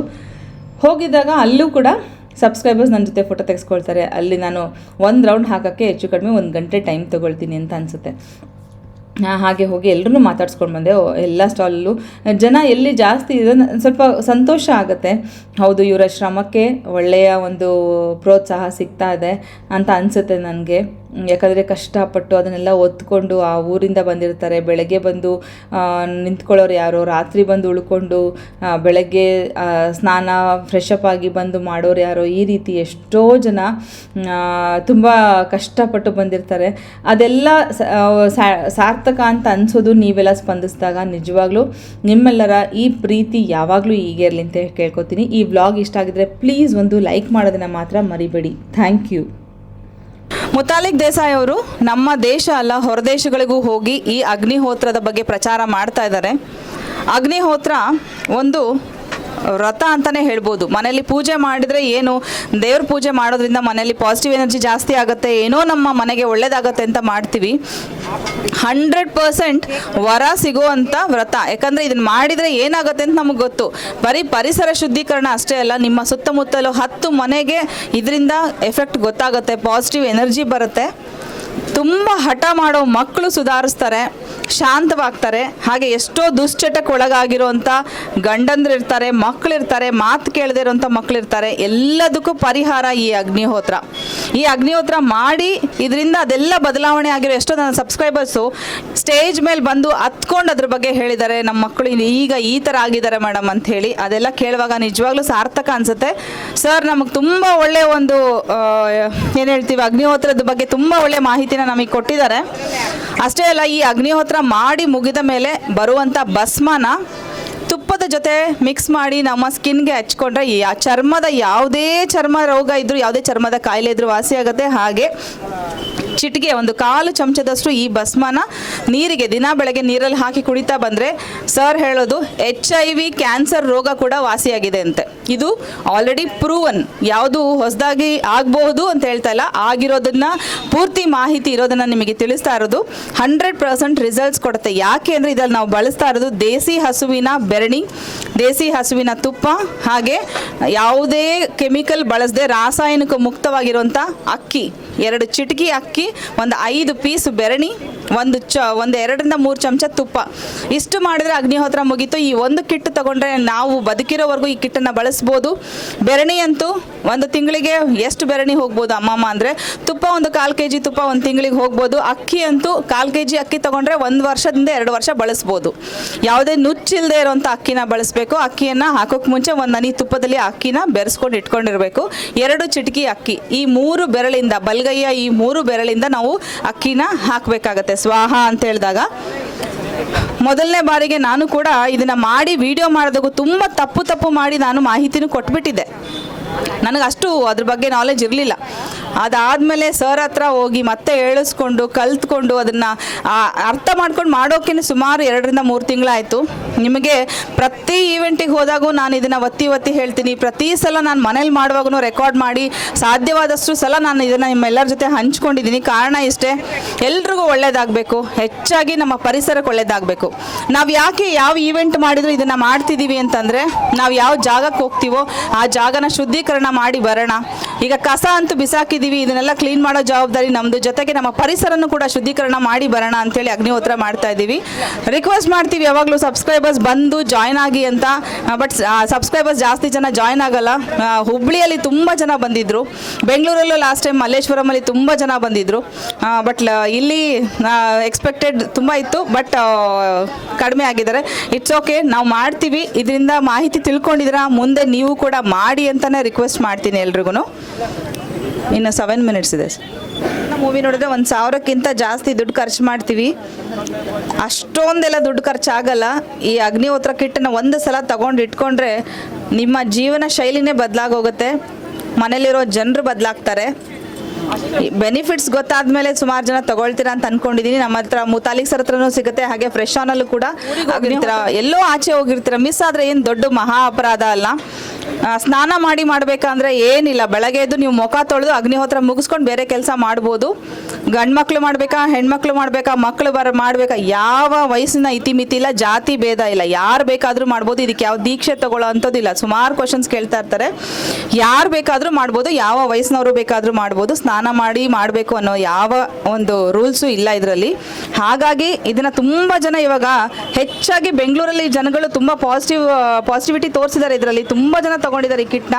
ಹೋಗಿದ್ದಾಗ ಅಲ್ಲೂ ಕೂಡ ಸಬ್ಸ್ಕ್ರೈಬರ್ಸ್ ನನ್ನ ಜೊತೆ ಫೋಟೋ ತೆಗೆಸ್ಕೊಳ್ತಾರೆ. ಅಲ್ಲಿ ನಾನು ಒಂದು ರೌಂಡ್ ಹಾಕೋಕ್ಕೆ ಹೆಚ್ಚು ಕಡಿಮೆ ಒಂದು ಗಂಟೆ ಟೈಮ್ ತೊಗೊಳ್ತೀನಿ ಅಂತ ಅನಿಸುತ್ತೆ. ಹಾಗೆ ಹೋಗಿ ಎಲ್ಲರೂ ಮಾತಾಡ್ಸ್ಕೊಂಡು ಬಂದೆ. ಎಲ್ಲ ಸ್ಟಾಲಲ್ಲೂ ಜನ ಎಲ್ಲಿ ಜಾಸ್ತಿ ಇದೆ ಸ್ವಲ್ಪ ಸಂತೋಷ ಆಗುತ್ತೆ. ಹೌದು, ಇವರ ಶ್ರಮಕ್ಕೆ ಒಳ್ಳೆಯ ಒಂದು ಪ್ರೋತ್ಸಾಹ ಸಿಗ್ತಾ ಇದೆ ಅಂತ ಅನಿಸುತ್ತೆ ನನಗೆ. ಯಾಕಂದರೆ ಕಷ್ಟಪಟ್ಟು ಅದನ್ನೆಲ್ಲ ಒತ್ಕೊಂಡು ಆ ಊರಿಂದ ಬಂದಿರ್ತಾರೆ. ಬೆಳಗ್ಗೆ ಬಂದು ನಿಂತ್ಕೊಳ್ಳೋರು ಯಾರೋ, ರಾತ್ರಿ ಬಂದು ಉಳ್ಕೊಂಡು ಬೆಳಗ್ಗೆ ಸ್ನಾನ ಫ್ರೆಶ್ ಅಪ್ ಆಗಿ ಬಂದು ಮಾಡೋರು ಯಾರೋ, ಈ ರೀತಿ ಎಷ್ಟೋ ಜನ ತುಂಬ ಕಷ್ಟಪಟ್ಟು ಬಂದಿರ್ತಾರೆ. ಅದೆಲ್ಲ ಸಾರ್ಥಕ ಅಂತ ಅನಿಸೋದು ನೀವೆಲ್ಲ ಸ್ಪಂದಿಸಿದಾಗ ನಿಜವಾಗ್ಲೂ ನಿಮ್ಮೆಲ್ಲರ ಈ ಪ್ರೀತಿ ಯಾವಾಗಲೂ ಹೀಗೆ ಇರಲಿ ಅಂತ ಕೇಳ್ಕೊತೀನಿ. ಈ ವ್ಲಾಗ್ ಇಷ್ಟ ಆಗಿದ್ರೆ ಪ್ಲೀಸ್ ಒಂದು ಲೈಕ್ ಮಾಡೋದನ್ನು ಮಾತ್ರ ಮರಿಬೇಡಿ. ಥ್ಯಾಂಕ್ ಯು ಮುತಾಲಿಕ್ ದೇಸಾಯಿ ಅವರು ನಮ್ಮ ದೇಶ ಅಲ್ಲ ಹೊರದೇಶಗಳಿಗೂ ಹೋಗಿ ಈ ಅಗ್ನಿಹೋತ್ರದ ಬಗ್ಗೆ ಪ್ರಚಾರ ಮಾಡ್ತಾ ಇದ್ದಾರೆ. ಅಗ್ನಿಹೋತ್ರ ಒಂದು ವ್ರತ ಅಂತಲೇ ಹೇಳ್ಬೋದು. ಮನೆಯಲ್ಲಿ ಪೂಜೆ ಮಾಡಿದರೆ ಏನು, ದೇವ್ರ ಪೂಜೆ ಮಾಡೋದ್ರಿಂದ ಮನೆಯಲ್ಲಿ ಪಾಸಿಟಿವ್ ಎನರ್ಜಿ ಜಾಸ್ತಿ ಆಗುತ್ತೆ, ಏನೋ ನಮ್ಮ ಮನೆಗೆ ಒಳ್ಳೇದಾಗತ್ತೆ ಅಂತ ಮಾಡ್ತೀವಿ. ಹಂಡ್ರೆಡ್ ಪರ್ಸೆಂಟ್ ವರ ಸಿಗುವಂಥ ವ್ರತ. ಯಾಕಂದರೆ ಇದನ್ನು ಮಾಡಿದರೆ ಏನಾಗುತ್ತೆ ಅಂತ ನಮಗೆ ಗೊತ್ತು. ಬರೀ ಪರಿಸರ ಶುದ್ಧೀಕರಣ ಅಷ್ಟೇ ಅಲ್ಲ, ನಿಮ್ಮ ಸುತ್ತಮುತ್ತಲು ಹತ್ತು ಮನೆಗೆ ಇದರಿಂದ ಎಫೆಕ್ಟ್ ಗೊತ್ತಾಗುತ್ತೆ ಪಾಸಿಟಿವ್ ಎನರ್ಜಿ ಬರುತ್ತೆ. ತುಂಬ ಹಠ ಮಾಡೋ ಮಕ್ಕಳು ಸುಧಾರಿಸ್ತಾರೆ, ಶಾಂತವಾಗ್ತಾರೆ, ಹಾಗೆ ಎಷ್ಟೋ ದುಶ್ಚಟಕ್ಕೆ ಒಳಗಾಗಿರೋಂಥ ಗಂಡಂದ್ರಿರ್ತಾರೆ, ಮಕ್ಕಳಿರ್ತಾರೆ, ಮಾತು ಕೇಳದೇ ಇರೋಂಥ ಮಕ್ಕಳಿರ್ತಾರೆ, ಎಲ್ಲದಕ್ಕೂ ಪರಿಹಾರ ಈ ಅಗ್ನಿಹೋತ್ರ. ಈ ಅಗ್ನಿಹೋತ್ರ ಮಾಡಿ ಇದರಿಂದ ಅದೆಲ್ಲ ಬದಲಾವಣೆ ಆಗಿರೋ ಎಷ್ಟೋ ನನ್ನ ಸಬ್ಸ್ಕ್ರೈಬರ್ಸು ಸ್ಟೇಜ್ ಮೇಲೆ ಬಂದು ಹತ್ಕೊಂಡು ಅದ್ರ ಬಗ್ಗೆ ಹೇಳಿದ್ದಾರೆ. ನಮ್ಮ ಮಕ್ಕಳು ಈಗ ಈ ಥರ ಆಗಿದ್ದಾರೆ ಮೇಡಮ್ ಅಂತ ಹೇಳಿ. ಅದೆಲ್ಲ ಕೇಳುವಾಗ ನಿಜವಾಗ್ಲೂ ಸಾರ್ಥಕ ಅನಿಸುತ್ತೆ. ಸರ್ ನಮಗೆ ತುಂಬ ಒಳ್ಳೆಯ ಒಂದು ಏನು ಹೇಳ್ತೀವಿ, ಅಗ್ನಿಹೋತ್ರದ ಬಗ್ಗೆ ತುಂಬ ಒಳ್ಳೆಯ ಮಾಹಿತಿನ ನಮಗೆ ಕೊಟ್ಟಿದ್ದಾರೆ. ಅಷ್ಟೇ ಅಲ್ಲ, ಈ ಅಗ್ನಿಹೋತ್ರ ಮಾಡಿ ಮುಗಿದ ಮೇಲೆ ಬರುವಂಥ ಭಸ್ಮನ ತುಪ್ಪದ ಜೊತೆ ಮಿಕ್ಸ್ ಮಾಡಿ ನಮ್ಮ ಸ್ಕಿನ್ಗೆ ಹಚ್ಕೊಂಡ್ರೆ ಚರ್ಮದ ಯಾವುದೇ ಚರ್ಮ ರೋಗ ಇದ್ರೂ, ಯಾವುದೇ ಚರ್ಮದ ಕಾಯಿಲೆ ಇದ್ರೂ ವಾಸಿಯಾಗುತ್ತೆ ಹಾಗೆ ಚಿಟಿಕೆ ಒಂದು ಕಾಲು ಚಮಚದಷ್ಟು ಈ ಭಸ್ಮನ ನೀರಿಗೆ ದಿನ ಬೆಳಗ್ಗೆ ನೀರಲ್ಲಿ ಹಾಕಿ ಕುಡಿತಾ ಬಂದರೆ ಸರ್ ಹೇಳೋದು ಎಚ್ ಐ ವಿ ಕ್ಯಾನ್ಸರ್ ರೋಗ ಕೂಡ ವಾಸಿಯಾಗಿದೆ ಅಂತೆ. ಇದು ಆಲ್ರೆಡಿ ಪ್ರೂವನ್ ಯಾವುದು ಹೊಸದಾಗಿ ಆಗಬಹುದು ಅಂತ ಹೇಳ್ತಾ ಇಲ್ಲ. ಆಗಿರೋದನ್ನ ಪೂರ್ತಿ ಮಾಹಿತಿ ಇರೋದನ್ನ ನಿಮಗೆ ತಿಳಿಸ್ತಾ ಇರೋದು. ಹಂಡ್ರೆಡ್ ಪರ್ಸೆಂಟ್ ರಿಸಲ್ಟ್ಸ್ ಕೊಡುತ್ತೆ. ಯಾಕೆ ಅಂದರೆ ಇದ್ರಲ್ಲಿ ನಾವು ಬಳಸ್ತಾ ಇರೋದು ದೇಸಿ ಹಸುವಿನ ಬೆರಣಿ, ದೇಸಿ ಹಸುವಿನ ತುಪ್ಪ, ಹಾಗೆ ಯಾವುದೇ ಕೆಮಿಕಲ್ ಬಳಸದೆ ರಾಸಾಯನಿಕ ಮುಕ್ತವಾಗಿರುವಂಥ ಅಕ್ಕಿ, ಎರಡು ಚಿಟಕಿ ಅಕ್ಕಿ ಒಂದು ಐದು ಪೀಸ್ ಬೆರಣಿ, ಒಂದು ಚ, ಒಂದು ಎರಡರಿಂದ ಮೂರು ಚಮಚ ತುಪ್ಪ. ಇಷ್ಟು ಮಾಡಿದ್ರೆ ಅಗ್ನಿಹೋತ್ರ ಮುಗೀತು. ಈ ಒಂದು ಕಿಟ್ ತಗೊಂಡ್ರೆ ನಾವು ಬದುಕಿರೋವರೆಗೂ ಈ ಕಿಟ್ಟನ್ನು ಬಳಸ್ಬೋದು. ಬೆರಣಿ ಅಂತೂ ಒಂದು ತಿಂಗಳಿಗೆ ಎಷ್ಟು ಬೆರಣಿ ಹೋಗ್ಬೋದು ಅಮ್ಮಮ್ಮ ಅಂದರೆ? ತುಪ್ಪ ಒಂದು ಕಾಲು ಕೆ ಜಿ ತುಪ್ಪ ಒಂದು ತಿಂಗಳಿಗೆ ಹೋಗ್ಬೋದು. ಅಕ್ಕಿ ಅಂತೂ ಕಾಲು ಕೆ ಜಿ ಅಕ್ಕಿ ತಗೊಂಡ್ರೆ ಒಂದು ವರ್ಷದಿಂದ ಎರಡು ವರ್ಷ ಬಳಸ್ಬೋದು. ಯಾವುದೇ ನುಚ್ಚಿಲ್ಲದೆ ಇರೋಂಥ ಅಕ್ಕಿನ ಬಳಸಬೇಕು. ಅಕ್ಕಿಯನ್ನು ಹಾಕೋಕೆ ಮುಂಚೆ ಒಂದು ಹನಿ ತುಪ್ಪದಲ್ಲಿ ಅಕ್ಕಿನ ಬೆರೆಸ್ಕೊಂಡು ಇಟ್ಕೊಂಡಿರಬೇಕು. ಎರಡು ಚಿಟಕಿ ಅಕ್ಕಿ. ಈ ಮೂರು ಬೆರಳಿಂದ ಬಲ್ಗೈಯ ಈ ಮೂರು ಬೆರಳಿಂದ ನಾವು ಅಕ್ಕಿನ ಹಾಕಬೇಕಾಗತ್ತೆ. ಸ್ವಾಹ ಅಂತ ಹೇಳಿದಾಗ ಮೊದಲನೇ ಬಾರಿಗೆ ನಾನು ಕೂಡ ಇದನ್ನ ಮಾಡಿ ವಿಡಿಯೋ ಮಾಡಿದಾಗ ತುಂಬ ತಪ್ಪು ತಪ್ಪು ಮಾಡಿ ನಾನು ಮಾಹಿತಿನೂ ಕೊಟ್ಬಿಟ್ಟಿದ್ದೆ. ನನಗೆ ಅಷ್ಟು ಅದ್ರ ಬಗ್ಗೆ ನಾಲೆಜ್ ಇರಲಿಲ್ಲ. ಅದಾದಮೇಲೆ ಸರ್ ಹತ್ರ ಹೋಗಿ ಮತ್ತೆ ಹೇಳಿಸ್ಕೊಂಡು, ಕಲ್ತ್ಕೊಂಡು ಅದನ್ನು ಅರ್ಥ ಮಾಡ್ಕೊಂಡು ಮಾಡೋಕೆ ಸುಮಾರು ಎರಡರಿಂದ ಮೂರು ತಿಂಗಳಾಯಿತು. ನಿಮಗೆ ಪ್ರತಿ ಈವೆಂಟಿಗೆ ಹೋದಾಗೂ ನಾನು ಇದನ್ನು ಒತ್ತಿ ಒತ್ತಿ ಹೇಳ್ತೀನಿ. ಪ್ರತಿ ಸಲ ನಾನು ಮನೇಲಿ ಮಾಡುವಾಗೂ ರೆಕಾರ್ಡ್ ಮಾಡಿ, ಸಾಧ್ಯವಾದಷ್ಟು ಸಲ ನಾನು ಇದನ್ನು ನಿಮ್ಮೆಲ್ಲರ ಜೊತೆ ಹಂಚ್ಕೊಂಡಿದ್ದೀನಿ. ಕಾರಣ ಇಷ್ಟೇ, ಎಲ್ರಿಗೂ ಒಳ್ಳೇದಾಗಬೇಕು. ಹೆಚ್ಚಾಗಿ ನಮ್ಮ ಪರಿಸರಕ್ಕೆ ಒಳ್ಳೇದಾಗಬೇಕು. ನಾವು ಯಾಕೆ ಯಾವ ಈವೆಂಟ್ ಮಾಡಿದ್ರು ಇದನ್ನು ಮಾಡ್ತಿದ್ದೀವಿ ಅಂತಂದರೆ, ನಾವು ಯಾವ ಜಾಗಕ್ಕೆ ಹೋಗ್ತೀವೋ, ಆ ಜಾಗನ ಶುದ್ಧೀಕರಣ ಮಾಡಿ ಬರೋಣ. ಈಗ ಕಸ ಅಂತೂ ಬಿಸಾಕಿದ್ದೀವಿ ಇದನ್ನೆಲ್ಲ ಕ್ಲೀನ್ ಮಾಡೋ ಜವಾಬ್ದಾರಿ ನಮ್ಮದು ಜೊತೆಗೆ ನಮ್ಮ ಪರಿಸರನೂ ಕೂಡ ಶುದ್ಧೀಕರಣ ಮಾಡಿ ಬರೋಣ ಅಂತೇಳಿ ಅಗ್ನಿಹೋತ್ರ ಮಾಡ್ತಾ ಇದ್ದೀವಿ. ರಿಕ್ವೆಸ್ಟ್ ಮಾಡ್ತೀವಿ ಯಾವಾಗಲೂ ಸಬ್ಸ್ಕ್ರೈಬರ್ಸ್ ಬಂದು ಜಾಯ್ನ್ ಆಗಿ ಅಂತ. ಬಟ್ ಸಬ್ಸ್ಕ್ರೈಬರ್ಸ್ ಜಾಸ್ತಿ ಜನ ಜಾಯ್ನ್ ಆಗಲ್ಲ. ಹುಬ್ಳಿಯಲ್ಲಿ ತುಂಬ ಜನ ಬಂದಿದ್ದರು ಬೆಂಗಳೂರಲ್ಲೂ ಲಾಸ್ಟ್ ಟೈಮ್ ಮಲ್ಲೇಶ್ವರಮಲ್ಲಿ ತುಂಬ ಜನ ಬಂದಿದ್ದರು ಬಟ್ ಇಲ್ಲಿ ಎಕ್ಸ್ಪೆಕ್ಟೆಡ್ ತುಂಬ ಇತ್ತು ಬಟ್ ಕಡಿಮೆ ಆಗಿದ್ದಾರೆ. ಇಟ್ಸ್ ಓಕೆ ನಾವು ಮಾಡ್ತೀವಿ. ಇದರಿಂದ ಮಾಹಿತಿ ತಿಳ್ಕೊಂಡಿದ್ದೀರಾ, ಮುಂದೆ ನೀವು ಕೂಡ ಮಾಡಿ ಅಂತಲೇ ರಿಕ್ವೆಸ್ಟ್ ಮಾಡ್ತೀನಿ ಎಲ್ರಿಗೂ ಇನ್ನು ಸೆವೆನ್ ಮಿನಿಟ್ಸ್ ಇದೆ. ಮೂವಿ ನೋಡಿದ್ರೆ ಒಂದು ಸಾವಿರಕ್ಕಿಂತ ಜಾಸ್ತಿ ದುಡ್ಡು ಖರ್ಚು ಮಾಡ್ತೀವಿ. ಅಷ್ಟೊಂದೆಲ್ಲ ದುಡ್ಡು ಖರ್ಚಾಗಲ್ಲ ಈ ಅಗ್ನಿಹೋತ್ರ ಕಿಟ್ಟನ್ನು ಒಂದು ಸಲ ತಗೊಂಡು ಇಟ್ಕೊಂಡ್ರೆ ನಿಮ್ಮ ಜೀವನ ಶೈಲಿನೇ ಬದಲಾಗೋಗುತ್ತೆ. ಮನೇಲಿರೋ ಜನರು ಬದಲಾಗ್ತಾರೆ. ಬೆನಿಫಿಟ್ಸ್ ಗೊತ್ತಾದ್ಮೇಲೆ ಸುಮಾರು ಜನ ತಗೊಳ್ತೀರಾ ಅಂತ ಅನ್ಕೊಂಡಿದೀನಿ. ನಮ್ಮ ಹತ್ರ ಮುತಾಲಿಕ್ ಸರ್ ಹತ್ರನೂ ಸಿಗುತ್ತೆ. ಹಾಗೆ ಫ್ರೆಶ್ ಆನಲ್ಲೂ ಕೂಡ ಎಲ್ಲೋ ಆಚೆ ಹೋಗಿರ್ತೀರ? ಮಿಸ್ ಆದ್ರೆ ಏನು ದೊಡ್ಡ ಮಹಾ ಅಪರಾಧ ಅಲ್ಲ. ಸ್ನಾನ ಮಾಡಿ ಮಾಡ್ಬೇಕಂದ್ರೆ ಏನಿಲ್ಲ. ಬೆಳಗ್ಗೆ ಎದ್ದು ನೀವು ಮುಖ ತೊಳೆದು ಅಗ್ನಿಹೋತ್ರ ಮುಗಿಸ್ಕೊಂಡು ಬೇರೆ ಕೆಲಸ ಮಾಡ್ಬೋದು. ಗಂಡ್ಮಕ್ಳು ಮಾಡಬೇಕಾ ಮಾಡ್ಬೇಕಾ ಹೆಣ್ಮಕ್ಳು ಮಾಡ್ಬೇಕಾ ಮಕ್ಳು ಬರ ಮಾಡ್ಬೇಕಾ? ಯಾವ ವಯಸ್ಸಿನ ಇತಿಮಿತಿ ಇಲ್ಲ ಜಾತಿ ಭೇದ ಇಲ್ಲ. ಯಾರು ಬೇಕಾದರೂ ಮಾಡ್ಬೋದು. ಇದಕ್ಕೆ ಯಾವ ದೀಕ್ಷೆ ತಗೊಳ್ಳೋ ಅಂಥದ್ದಿಲ್ಲ. ಸುಮಾರು ಕ್ವಶನ್ಸ್ ಕೇಳ್ತಾ ಇರ್ತಾರೆ. ಯಾರು ಬೇಕಾದರೂ ಮಾಡ್ಬೋದು. ಯಾವ ವಯಸ್ಸಿನವರು ಬೇಕಾದರೂ ಮಾಡ್ಬೋದು. ಸ್ನಾನ ಮಾಡಿ ಮಾಡಬೇಕು ಅನ್ನೋ ಯಾವ ಒಂದು ರೂಲ್ಸು ಇಲ್ಲ ಇದರಲ್ಲಿ. ಹಾಗಾಗಿ ಇದನ್ನು ತುಂಬ ಜನ ಇವಾಗ ಹೆಚ್ಚಾಗಿ ಬೆಂಗಳೂರಲ್ಲಿ ಜನಗಳು ತುಂಬ ಪಾಸಿಟಿವ್ ಪಾಸಿಟಿವಿಟಿ ತೋರಿಸಿದ್ದಾರೆ ಇದರಲ್ಲಿ. ತುಂಬ ಜನ ತಗೊಂಡಿದ್ದಾರೆ ಈ ಕಿಟ್ನ.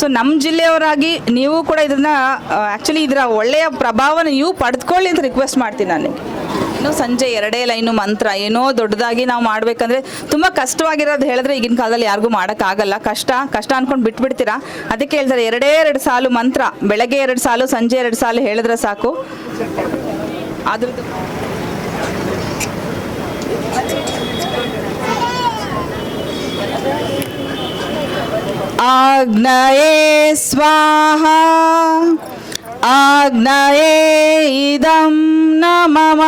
ಸೊ ನಮ್ಮ ಜಿಲ್ಲೆಯವರಾಗಿ ನೀವು ಕೂಡ ಇದನ್ನ ಆ್ಯಕ್ಚುಲಿ ಇದರ ಒಳ್ಳೆಯ ಪ್ರಭಾವನ ನೀವು ಪಡೆದುಕೊಳ್ಳಿ ಅಂತ ರಿಕ್ವೆಸ್ಟ್ ಮಾಡ್ತೀನಿ ನಾನು ನಿಮ್ಗೆ. ಇನ್ನು ಸಂಜೆ ಎರಡೇ ಲೈನು ಮಂತ್ರ ಏನೋ ದೊಡ್ಡದಾಗಿ ನಾವು ಮಾಡಬೇಕಂದ್ರೆ ತುಂಬ ಕಷ್ಟವಾಗಿರೋದು ಹೇಳಿದ್ರೆ ಈಗಿನ ಕಾಲದಲ್ಲಿ ಯಾರಿಗೂ ಮಾಡೋಕ್ಕಾಗಲ್ಲ ಕಷ್ಟ ಕಷ್ಟ ಅನ್ಕೊಂಡು ಬಿಟ್ಬಿಡ್ತೀರಾ ಅದಕ್ಕೆ ಹೇಳ್ತಾರೆ ಎರಡೇ ಎರಡು ಸಾಲು ಮಂತ್ರ ಬೆಳಗ್ಗೆ ಎರಡು ಸಾಲು ಸಂಜೆ ಎರಡು ಸಾಲು ಹೇಳಿದ್ರೆ ಸಾಕು ಅದ್ರದ್ದು आग्नये स्वाहा आग्नये इदं न मम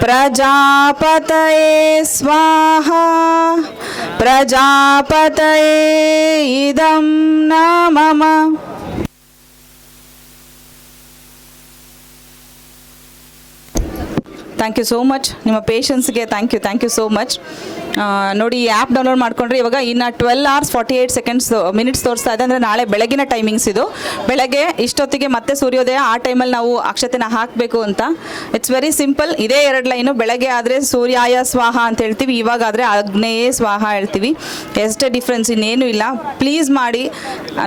प्रजापतये स्वाहा प्रजापतये इदं न मम ಥ್ಯಾಂಕ್ ಯು ಸೋ ಮಚ್ ನಿಮ್ಮ ಪೇಷನ್ಸ್ಗೆ thank you thank you so much ನೋಡಿ ಈ ಆ್ಯಪ್ ಡೌನ್ಲೋಡ್ ಮಾಡ್ಕೊಂಡ್ರೆ ಇವಾಗ ಇನ್ನು twelve hours forty eight seconds minutes ತೋರಿಸ್ತಾ ಇದೆ ಅಂದರೆ ನಾಳೆ ಬೆಳಗಿನ ಟೈಮಿಂಗ್ಸ್ ಇದು. ಬೆಳಗ್ಗೆ ಇಷ್ಟೊತ್ತಿಗೆ ಮತ್ತೆ ಸೂರ್ಯೋದಯ, ಆ ಟೈಮಲ್ಲಿ ನಾವು ಅಕ್ಷತೆನ ಹಾಕಬೇಕು ಅಂತ. ಇಟ್ಸ್ ವೆರಿ ಸಿಂಪಲ್ ಇದೇ ಎರಡು ಲೈನು ಬೆಳಗ್ಗೆ ಆದರೆ ಸೂರ್ಯಾಯ, ಸ್ವಾಹ ಅಂತ ಹೇಳ್ತೀವಿ. ಇವಾಗ ಆದರೆ ಅಗ್ನೇಯೇ, ಸ್ವಾಹ ಹೇಳ್ತೀವಿ. ಎಷ್ಟೇ ಡಿಫ್ರೆನ್ಸ್ ಇನ್ನೇನು ಇಲ್ಲ. ಪ್ಲೀಸ್ ಮಾಡಿ.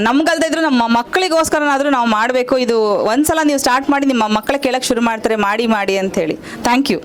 ನಮ್ಗಲ್ದೇ ಇದ್ರು ನಮ್ಮ ಮಕ್ಕಳಿಗೋಸ್ಕರನಾದರೂ ನಾವು ಮಾಡಬೇಕು. ಇದು ಒಂದ್ಸಲ ನೀವು ಸ್ಟಾರ್ಟ್ ಮಾಡಿ ನಿಮ್ಮ ಮಕ್ಕಳ ಕೇಳಕ್ಕೆ ಶುರು ಮಾಡ್ತಾರೆ. ಮಾಡಿ ಮಾಡಿ ಅಂತೇಳಿ ಥ್ಯಾಂಕ್ ಯು